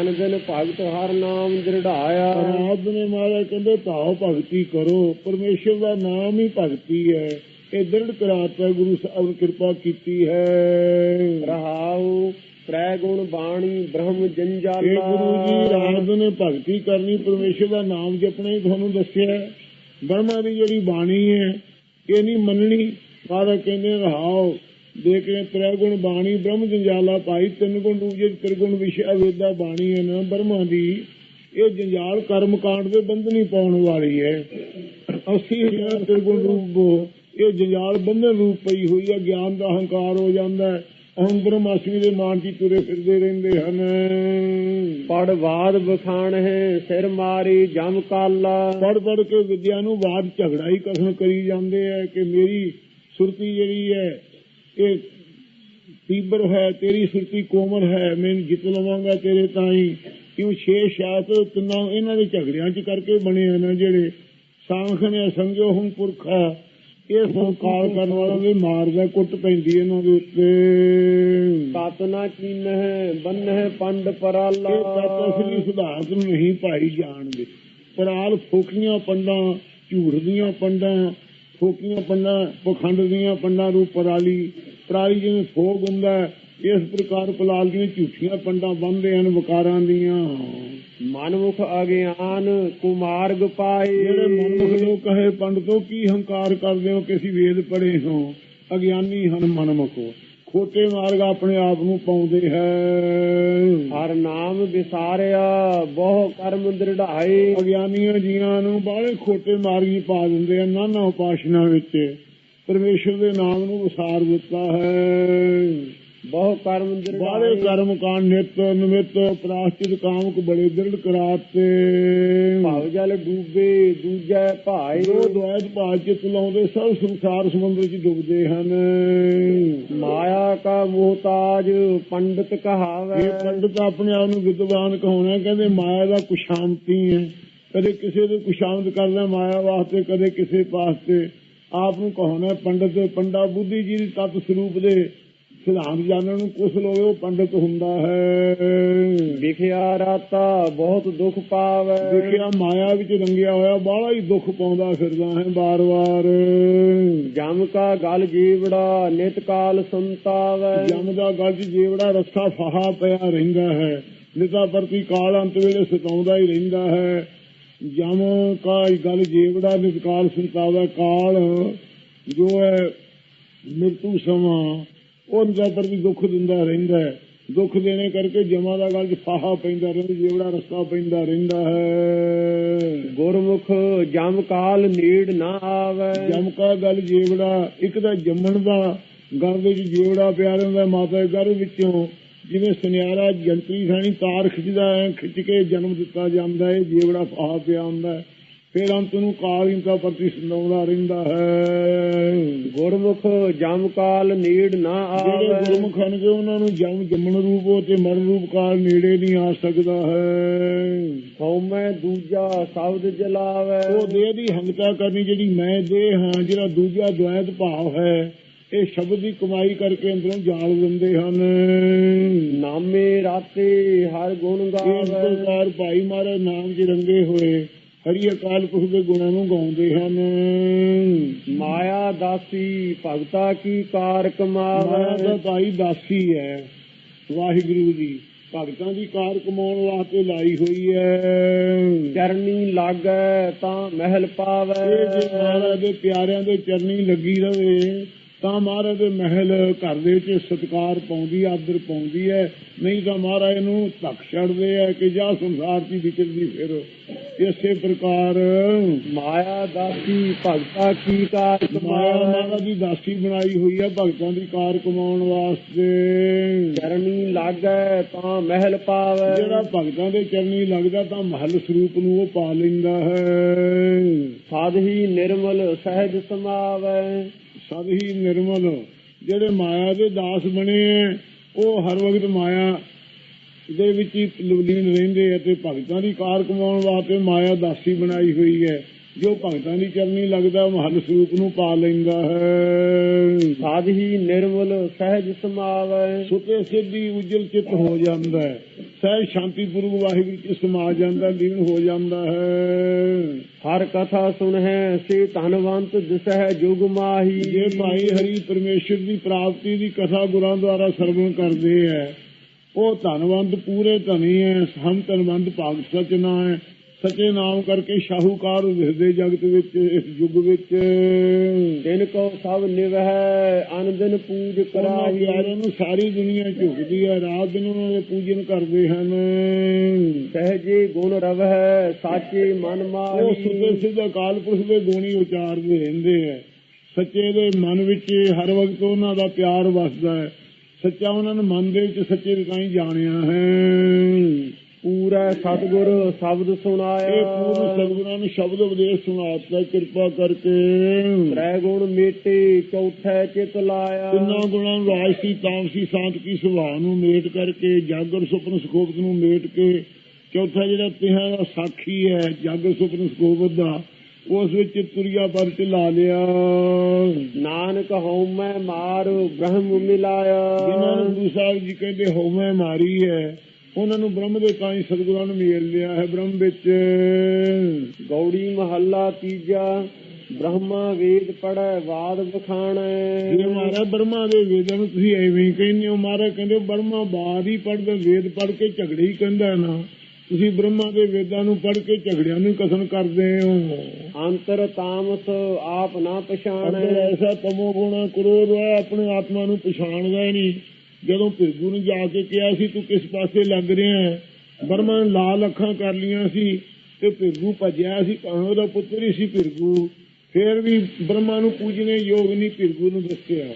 ਅਨ ਦਿਨ ਭਗਤ ਹਰ ਨਾਮ ਦ੍ਰਿੜਾਇਆ। ਰਾਤ ਨੇ ਮਹਾਰਾਜ ਕਹਿੰਦੇ ਭਾਵ ਭਗਤੀ ਕਰੋ। ਪਰਮੇਸ਼ਰ ਦਾ ਨਾਮ ਹੀ ਭਗਤੀ ਹੈ। ਇਹ ਦ੍ਰਿੜ ਕਰਾਤਾ ਗੁਰੂ ਸਾਹਿਬ ਨੇ ਕਿਰਪਾ ਕੀਤੀ ਹੈ। ਰਹਾਉ ਤ੍ਰੈ ਗੁਣ ਬਾਣੀ ਬ੍ਰਹਮ ਇਹ ਜੰਜਾਲਾ ਗੁਰੂ ਜੀ ਰਾਤ ਨੇ ਭਗਤੀ ਕਰਨੀ ਪਰਮੇਸ਼ਰ ਦਾ ਨਾਮ ਜਪਣਾ ਹੀ ਤੁਹਾਨੂੰ ਦੱਸਿਆ। ਬ੍ਰਹਮਾ ਦੀ ਜਿਹੜੀ ਬਾਣੀ ਹੈ ਇਹ ਨਹੀਂ ਮੰਨਣੀ। ਮਹਾਰਾਜ ਕਹਿੰਦੇ ਰਹਾਓ ਦੇਖੇ ਤ੍ਰੈ ਗੁਣ ਬਾਣੀ, ਬ੍ਰਹਮ ਜੰਜਾਲਾ ਪਾਈ, ਤਿੰਨ ਗੁਣ ਰੂਜੇ ਤ੍ਰਿਗੁਣ ਵਿਸ਼ਾ ਵੇਦਾ ਬਾਣੀ ਹੈ ਨਾ, ਬ੍ਰਹਮਾ ਦੀ। ਇਹ ਜੰਜਾਲ ਕਰਮ ਕਾਂਡ ਦੇ ਬੰਧਨੀ ਪਾਉਣ ਵਾਲੀ ਹੈ। ਅਸੀਂ ਜਿਹੜਾ ਤ੍ਰਿਗੁਣ ਰੂਪ ਇਹ ਜੰਜਾਲ ਬੰਧਨ ਰੂਪ ਪਈ ਹੋਈ ਹੈ, ਗਿਆਨ ਦਾ ਹੰਕਾਰ ਹੋ ਜਾਂਦਾ ਹੈ। ਅਹੰ ਬ੍ਰਹਮਾਸਮੀ ਦੇ ਮਾਨ ਹੀ ਤੁਰੇ ਫਿਰਦੇ ਰਹਿੰਦੇ ਹਨ। ਪੜ ਬਾਦ ਬਖਾਣ ਹੈ ਸਿਰ ਮਾਰੀ ਜਮ ਕਾਲਾ। ਪੜ ਪੜ ਕੇ ਵਿਦਿਆ ਨੂੰ ਬਾਦ ਝਗੜਾ ਹੀ ਕਥਨ ਕਰੀ ਜਾਂਦੇ ਆ ਕਿ ਮੇਰੀ ਸੁਰਤੀ ਜਿਹੜੀ ਹੈ ਇਹ ਤੀਬਰ ਹੈ ਤੇਰੀ ਸੁਰਤੀ ਕੋਮਲ ਹੈ ਮੈਂ ਜਿੱਤ ਲਵਾਂਗਾ ਤੇਰੇ ਤਾਈ। ਕਿਉਂ ਛੇ ਸ਼ਾਤ ਤਿੰਨਾਂ ਇਹਨਾਂ ਦੇ ਝਗੜਿਆਂ ਚ ਕਰਕੇ ਬਣੇ ਹਨ ਜਿਹੜੇ ਸਾਂਖ ਨੇ ਸੰਜੋ ਹੂੰ ਪੁਰਖਾ ਇਹ ਸੰਕਾਲ ਕਰਨ ਵਾਲਿਆਂ ਦੇ ਮਾਰਦਾ ਕੁੱਟ ਪੈਂਦੀ ਇਹਨਾਂ ਦੇ ਉੱਤੇ। ਕਾਤਨਾ ਚੀਨ ਹੈ ਬੰਨ ਹੈ ਪੰਡ ਪਰਾਲਾ। ਇਹ ਤੱਤ ਅਸਲੀ ਸਿਧਾਂਤ ਨੂੰ ਨਹੀਂ ਭਾਈ ਜਾਣਦੇ। ਪਰਾਲ ਫੋਕੀਆਂ ਪੰਡਾਂ ਝੂਠ ਦੀਆਂ ਪੰਡਾਂ ਫੋਕੀਆਂ ਪੰਡਾਂ ਪਖੰਡ ਦੀਆਂ ਪੰਡਾਂ ਰੂਪ ਪਰਾਲੀ। ਪਰਾਲੀ ਜਿਵੇਂ ਫੋਗ ਹੁੰਦਾ ਇਸ ਪ੍ਰਕਾਰ ਪਲਾਲ ਦੀਆਂ ਝੂਠੀਆਂ ਪੰਡਾਂ ਬੰਨਦੇ ਹਨ ਵਿਕਾਰਾਂ ਦੀਆਂ। ਮਨਮੁਖ ਅਗਿਆਨ ਕੁਮਾਰਗ ਪਾਏ। ਜਿਹੜੇ ਮਨਮੁਖ ਲੋਕ ਕਹੇ ਪੰਡ ਤੋਂ ਕੀ ਹੰਕਾਰ ਕਰਦੇ ਹੋ ਕਿ ਅਸੀਂ ਵੇਦ ਪੜ੍ਹੇ ਹੋ? ਅਗਿਆਨੀ ਹਨ ਮਨਮੁਖ। ਖੋਟੇ ਮਾਰਗ ਆਪਣੇ ਆਪ ਨੂੰ ਪਾਉਂਦੇ ਹੈ। ਹਰ ਨਾਮ ਵਿਸਾਰਿਆ ਬਹੁ ਕਰਮ ਦ੍ਰਿੜਾਏ। ਅਗਿਆਨੀਆਂ ਜੀਆਂ ਨੂੰ ਬਾਹਲੇ ਖੋਟੇ ਮਾਰਗ ਹੀ ਪਾ ਦਿੰਦੇ ਆ ਨਾਨਾ ਉਪਾਸ਼ਨਾ ਵਿੱਚ। ਪਰਮੇਸ਼ਰ ਦੇ ਨਾਮ ਨੂੰ ਵਿਸਾਰ ਦਿੱਤਾ ਹੈ। ਬਹੁ ਕਰਮ ਦ੍ਰਿੜਾਏ। ਕਰਮ ਕਾਂਡ ਨਿਤ ਨਿਮਿਤ ਪ੍ਰਾਸ਼ਚਿਤ ਕਾਮਕ ਬੜੇ ਦ੍ਰਿੜ ਕਰਾਤੇ। ਭਾਵ ਜਲ ਡੂਬੇ ਦੂਜੈ ਭਾਈ ਜੋ ਦੁਆਇਤ ਭਾਜ ਚਿਤ ਲਾਉਂਦੇ ਸਭ ਸੰਸਾਰ ਸਮੁੰਦਰ 'ਚ ਡੁੱਬਦੇ ਹਨ। ਮਾਇਆ ਕਾ ਮੁਹਤਾਜ ਪੰਡਤ ਕਹਾਵੇ। ਇਹ ਪੰਡਤ ਆਪਣੇ ਆਪ ਨੂੰ ਵਿਦਵਾਨ ਕਹਾਉਣਾ ਕਹਿੰਦੇ ਮਾਇਆ ਦਾ ਕੁਸ਼ਾਮਤੀ ਹੈ। ਕਦੇ ਕਿਸੇ ਦੇ ਕੁਸ਼ਾਮਤ ਕਰਦਾ ਮਾਇਆ ਵਾਸਤੇ ਕਦੇ ਕਿਸੇ ਵਾਸਤੇ ਆਪ ਨੂੰ ਕਹਾਉਣਾ ਪੰਡਤ ਪੰਡਾ ਬੁੱਧੀ ਜੀ ਦੀ ਤਤ ਸਰੂਪ ਦੇ ਸਿਧਾਂਤ ਜਾਣਨ ਨੂੰ ਕੁਛ ਲੋਕ ਉਹ ਪੰਡਤ ਹੁੰਦਾ ਹੈ। ਵਿਖਿਆ ਰਾਤਾ ਬਹੁਤ ਦੁਖ ਪਾਵੇ। ਦੇਖਿਆ ਮਾਇਆ ਵਿੱਚ ਰੰਗਿਆ ਹੋਇਆ ਬਾਹਲਾ ਹੀ ਦੁੱਖ ਪਾਉਂਦਾ ਫਿਰਦਾ ਹੈ ਬਾਰ-ਬਾਰ ਜਮ ਕਾ ਗਲ ਜੀਵੜਾ ਨਿਤ ਕਾਲ ਸੰਤਾਵੇ। ਜਮ ਦਾ ਗੱਜ ਜੀਵੜਾ ਰੱਸਾ ਫਹਾ ਪਿਆ ਰਹਿੰਦਾ ਹੈ। ਨਿਤਾ ਪ੍ਰਤੀ ਕਾਲ ਅੰਤ ਵੇਲੇ ਸਤਾਉਂਦਾ ਹੀ ਰਹਿੰਦਾ ਹੈ। ਜਮ ਕਾ ਗਲ ਜੀਵੜਾ ਨਿਤਕਾਲ ਸੰਤਾਵਾ। ਕਾਲ ਜੋ ਹੈ ਮ੍ਰਿਤੂ ਸਮਾਂ ਉਹ ਨਿਤਾ ਪ੍ਰਤੀ ਦੁੱਖ ਦਿੰਦਾ ਰਹਿੰਦਾ ਹੈ। ਦੁੱਖ ਦੇਣੇ ਕਰਕੇ ਜਮਾ ਦਾ ਗਲ ਫਾਹਾ ਪੈਂਦਾ ਰਹਿੰਦਾ ਜੀਵੜਾ ਰੱਸਾ ਪੈਂਦਾ ਰਹਿੰਦਾ ਹੈ। ਗੁਰਮੁਖ ਜਮ ਕਾਲ ਨੀੜ ਨਾ ਆਵੇ। ਜਮ ਕਾ ਗਲ ਜੀਵੜਾ ਇੱਕ ਤਾਂ ਜੰਮਣ ਦਾ ਗਲ ਵਿੱਚ ਜੀਵੜਾ ਪਿਆ ਰਹਿੰਦਾ ਮਾਤਾ ਦੇ ਗਰਭ ਵਿੱਚੋਂ। ਜਿਵੇਂ ਸੁਨਿਆਰਾ ਜੰਤਰੀ ਥਾਣੀ ਤਾਰ ਖਿੱਚਦਾ ਖਿੱਚ ਕੇ ਜਨਮ ਦਿੱਤਾ ਜਾਂਦਾ ਹੈ ਜੀਵੜਾ ਫਾਹਾ ਪਿਆ ਹੁੰਦਾ ਹੈ। ਫਿਰ ਅੰਤ ਨੂੰ ਕਾਲ ਇੰਤਾ ਪ੍ਰਤੀ ਸੁਣਾਉਂਦਾ ਰਹਿੰਦਾ ਹੈ। ਗੁਰਮੁਖ ਜਮ ਕਾਲ ਨੀੜ ਨਾ ਜਿਹੜੇ ਆਵੇ। ਗੁਰਮੁਖ ਹਨ ਕਿ ਉਹਨਾਂ ਨੂੰ ਜਮ ਜੰਮਣ ਰੂਪ ਤੇ ਮਰਨ ਰੂਪ ਕਾਲ ਨੇੜੇ ਨਹੀਂ ਆ ਸਕਦਾ ਹੈ। ਹਉਮੈ ਦੂਜਾ ਸ਼ਬਦ ਜਲਾਵੇ। ਉਹ ਦੇਹ ਦੀ ਹੰਗਤਾ ਕਰਨੀ ਜਿਹੜੀ ਮੈਂ ਦੇਹ ਹਾਂ ਜਿਹੜਾ ਦੂਜਾ ਦੁਆਇਤ ਭਾਵ ਹੈ ਇਹ ਸ਼ਬਦ ਦੀ ਕਮਾਈ ਕਰਕੇ ਅੰਦਰੋਂ ਜਾਲ ਦਿੰਦੇ ਹਨ। ਨਾਮੇ ਰਾਤੇ ਹਰ ਗੁਣ ਇਸ ਗਾਵੇ। ਪ੍ਰਕਾਰ ਭਾਈ ਮਹਾਰਾਜ ਨਾਮ 'ਚ ਰੰਗੇ ਹੋਏ। ਹਰੀ ਅਕਾਲ ਪੁਰਖ ਦੇ ਗੁਣਾਂ ਨੂੰ ਗਾਉਂਦੇ ਹਨ। ਮਾਇਆ ਦਾਸੀ ਭਗਤਾ ਕੀ ਕਾਰ ਮਾਇਆ ਕਮਾਵੇ ਤਾਈ ਦਾਸੀ ਹੈ। ਵਾਹਿਗੁਰੂ ਦੀ ਭਗਤਾਂ ਦੀ ਕਾਰ ਕਮਾਉਣ ਵਾਸਤੇ ਲਾਈ ਹੋਈ ਹੈ। ਚਰਨੀ ਲਾਗੈ ਤਾਂ ਮਹਿਲ ਪਾਵੇ। ਜੇ ਮਹਾਰਾਜ ਦੇ ਪਿਆਰਿਆਂ ਦੇ ਚਰਨੀ ਲੱਗੀ ਰਵੇ ਤਾਂ ਮਹਾਰਾਜ ਦੇ ਮਹਿਲ ਘਰ ਦੇ ਵਿੱਚ ਸਤਕਾਰ ਪਾਉਂਦੀ ਆਦਰ ਪਾਉਂਦੀ ਹੈ। ਨਹੀਂ ਤਾਂ ਮਹਾਰਾਜ ਨੂੰ ਧੱਕ ਛੱਡਦੇ ਆ ਕਿ ਜਾ ਸੰਸਾਰ ਦੀ ਵਿਚਰਦੀ ਫਿਰ ਇਸੇ ਪ੍ਰਕਾਰ ਮਾਇਆ ਦਾਸੀ ਭਗਤਾ ਕੀ ਕਾਰ ਮਾਇਆ ਮਹਾਰਾਜ? ਦੀ ਦਾਸੀ ਬਣਾਈ ਹੋਈ ਹੈ ਭਗਤਾਂ ਦੀ ਕਾਰ ਕਮਾਉਣ ਵਾਸਤੇ। ਚਰਨੀ ਲਾਗੈ ਤਾਂ ਮਹਿਲ ਪਾਵੇ। ਜਿਹੜਾ ਭਗਤਾਂ ਦੇ ਚਰਨੀ ਲੱਗਦਾ ਤਾਂ ਮਹਲ ਸਰੂਪ ਨੂੰ ਉਹ ਪਾ ਲੈਂਦਾ ਹੈ। ਸਾਧ ਹੀ ਨਿਰਮਲ ਸਹਿਜ ਸਮਾਵੇ। ਸਦ ਹੀ ਨਿਰਮਲ। ਜਿਹੜੇ ਮਾਇਆ ਦੇ ਦਾਸ ਬਣੇ ਐ, ਉਹ ਹਰ ਵਕਤ ਮਾਇਆ ਦੇ ਵਿੱਚ ਹੀ ਲਵਲੀਨ ਰਹਿੰਦੇ ਆ ਤੇ ਭਗਤਾਂ ਦੀ ਕਾਰ ਕਮਾਉਣ ਵਾਸਤੇ ਮਾਇਆ ਦਾਸੀ ਬਣਾਈ ਹੋਈ ਹੈ ਜੋ ਭਗਤਾਂ ਦੀ ਚਰਨੀ ਲੱਗਦਾ ਮਹਲ ਸਰੂਪ ਨੂੰ ਪਾ ਲੈਂਦਾ ਹੈ। ਸਾਧ ਹੀ ਨਿਰਮਲ ਸਹਿਜ ਸਮਾਵੇ। ਸੁਤੇ ਸਿੱਧੀ ਉਜਲ ਚਿਤ ਹੋ ਜਾਂਦਾ ਹੈ। ਸਹਿ ਸ਼ਾਂਤੀ ਗੁਰੂ ਵਾਹਿਗੁਰੂ ਚ ਸਮਾ ਜਾਂਦਾ ਲੀਨ ਹੋ ਜਾਂਦਾ ਹੈ। ਹਰ ਕਥਾ ਸੁਣਹਿ ਸੇ ਧਨਵੰਤ ਦਿਸਹਿ ਜੁਗ ਮਾਹੀ। ਜੇ ਭਾਈ ਹਰੀ ਪਰਮੇਸ਼ਰ ਦੀ ਪ੍ਰਾਪਤੀ ਦੀ ਕਥਾ ਗੁਰਾਂ ਦੁਆਰਾ ਸਰਵਣ ਕਰਦੇ ਹੈ ਉਹ ਧਨਵੰਤ ਪੂਰੇ ਧਨੀ ਹੈ ਹਮ ਧਨਵੰਤ ਭਾਗ ਸਚ ਨਾ ਹੈ ਸੱਚੇ ਨਾਮ ਕਰਕੇ ਸ਼ਾਹੂਕਾਰ ਦਿਸਦੇ ਜਗਤ ਵਿੱਚ ਇਸ ਯੁੱਗ ਵਿੱਚ। ਤਿਨ ਕੋ ਸਭ ਨਿਵਹਿ ਅਨ ਦਿਨ ਪੂਜ ਕਰਾਈ ਪਿਆਰਿਆਂ ਨੂੰ ਸਾਰੀ ਦੁਨੀਆ ਝੁਕਦੀ ਹੈ ਰਾਤ ਦਿਨ ਉਹਨਾਂ ਦੇ ਪੂਜਨ ਕਰਦੇ ਹਨ। ਸਹਜੇ ਗੁਣ ਰਵਹਿ ਸਾਚੇ ਮਨ ਉਹ ਸੁੱਤੇ ਮਾਹੀ ਸਿੱਧਾ ਕਾਲ ਪੁਰਖ ਦੇ ਗੁਣੀ ਉਚਾਰਦੇ ਰਹਿੰਦੇ ਹੈ। ਸੱਚੇ ਦੇ ਮਨ ਵਿੱਚ ਹਰ ਵਕਤ ਉਹਨਾਂ ਦਾ ਪਿਆਰ ਵਸਦਾ ਹੈ। ਸੱਚਾ ਉਹਨਾਂ ਨੇ ਮਨ ਦੇ ਵਿੱਚ ਸੱਚੇ ਰਕਾਈ ਜਾਣਿਆ ਹੈ। ਪੂਰਾ ਸਤਗੁਰ ਸ਼ਬਦ ਇਹ ਸੁਣਾਇਆ ਪੂਰਨ ਸਤਿਗੁਰਾਂ ਨੇ ਸ਼ਬਦ ਉਪਦੇਸ਼ ਸੁਣਾਤਾ ਕਿਰਪਾ ਕਰਕੇ। ਤ੍ਰੈ ਗੁਣ ਮੇਟੇ ਚੌਥੈ ਚਿਤ ਲਾਇਆ। ਤਿੰਨਾਂ ਗੁਣਾਂ ਨੂੰ ਰਾਜਸੀ ਤਾਮਸੀ ਸਾਂਤ ਕੀ ਸੁਭਾਅ ਨੂੰ ਮੇਟ ਕਰਕੇ ਜਾਗਰ ਸੁਪਨ ਸੁਖੋਪਤ ਨੂੰ ਮੇਟ ਕੇ ਚੌਥਾ ਜਿਹੜਾ ਤਿਹਾਂ ਦਾ ਸਾਖੀ ਹੈ ਜਾਗਰ ਸੁਪਨ ਸੁਖੋਪਤ ਦਾ ਉਸ ਵਿੱਚ ਤੁਰਿਆ ਪਰ ਲਾ ਲਿਆ। ਨਾਨਕ ਹਉਮੈ ਮਾਰ ਬ੍ਰਹਮ ਮਿਲਾਇਆ। ਜਿਨ੍ਹਾਂ ਨੂੰ ਗੁਰੂ ਸਾਹਿਬ ਜੀ ਕਹਿੰਦੇ ਹੋਵੇਂ ਮਾਰੀ ਹੈ ਉਹਨਾਂ ਨੂੰ ਬ੍ਰਹਮ ਦੇ ਹੀ ਸਤਿਗੁਰਾਂ ਨੂੰ ਮੇਲ ਲਿਆ ਹੈ ਬ੍ਰਹਮ ਵਿੱਚ। ਗੌੜੀ ਮਹੱਲਾ ਤੀਜਾ ਬ੍ਰਹਮਾ ਵੇਦ ਪੜੈ ਵਾਦ ਬਖਾਣੈ ਜੇ ਮਹਾਰਾਜ ਬਰਮਾ ਦੇ ਵੇਦਾਂ ਨੂੰ ਤੁਸੀਂ ਐਵੇਂ ਹੀ ਕਹਿੰਦੇ ਹੋ ਮਹਾਰਾਜ ਕਹਿੰਦੇ ਹੋ ਬਰਮਾ ਬਾਦ ਹੀ ਪੜਦਾ ਵੇਦ ਪੜ ਕੇ ਝਗੜੇ ਹੀ ਕਹਿੰਦਾ ਨਾ। ਤੁਸੀਂ ਬ੍ਰਹਮਾ ਦੇ ਵੇਦਾਂ ਨੂੰ ਪੜ ਕੇ ਝਗੜਿਆਂ ਨੂੰ ਕਥਨ ਕਰਦੇ ਹੋ। ਅੰਤਰ ਤਾਮਸ ਆਪ ਨਾ ਪਛਾਣੈ। ਐਸਾ ਤਮੋ ਗੁਣਾ ਕਰੋਧ ਹੈ ਆਪਣੇ ਆਤਮਾ ਨੂੰ ਪਛਾਣਦਾ ਹੀ ਨਹੀਂ। ਜਦੋਂ ਭਿਰਗੂ ਨੂੰ ਜਾ ਕੇ ਕਿਹਾ ਸੀ ਤੂੰ ਕਿਸ ਪਾਸੇ ਲੱਗ ਰਿਹਾ ਹੈ? ਬਰਮਾ ਨੇ ਲਾਲ ਅੱਖਾਂ ਕਰ ਲੀਆਂ ਸੀ ਤੇ ਭਿਰਗੂ ਭੱਜਿਆ ਸੀ ਭਾਵੇਂ ਉਹਦਾ ਪੁੱਤਰ ਹੀ ਸੀ ਭਿਰਗੂ ਫੇਰ ਵੀ ਬ੍ਰਹਮਾ ਨੂੰ ਪੂਜਣੇ ਯੋਗ ਨਹੀਂ ਭਿਰਗੂ ਨੂੰ ਦੱਸਿਆ।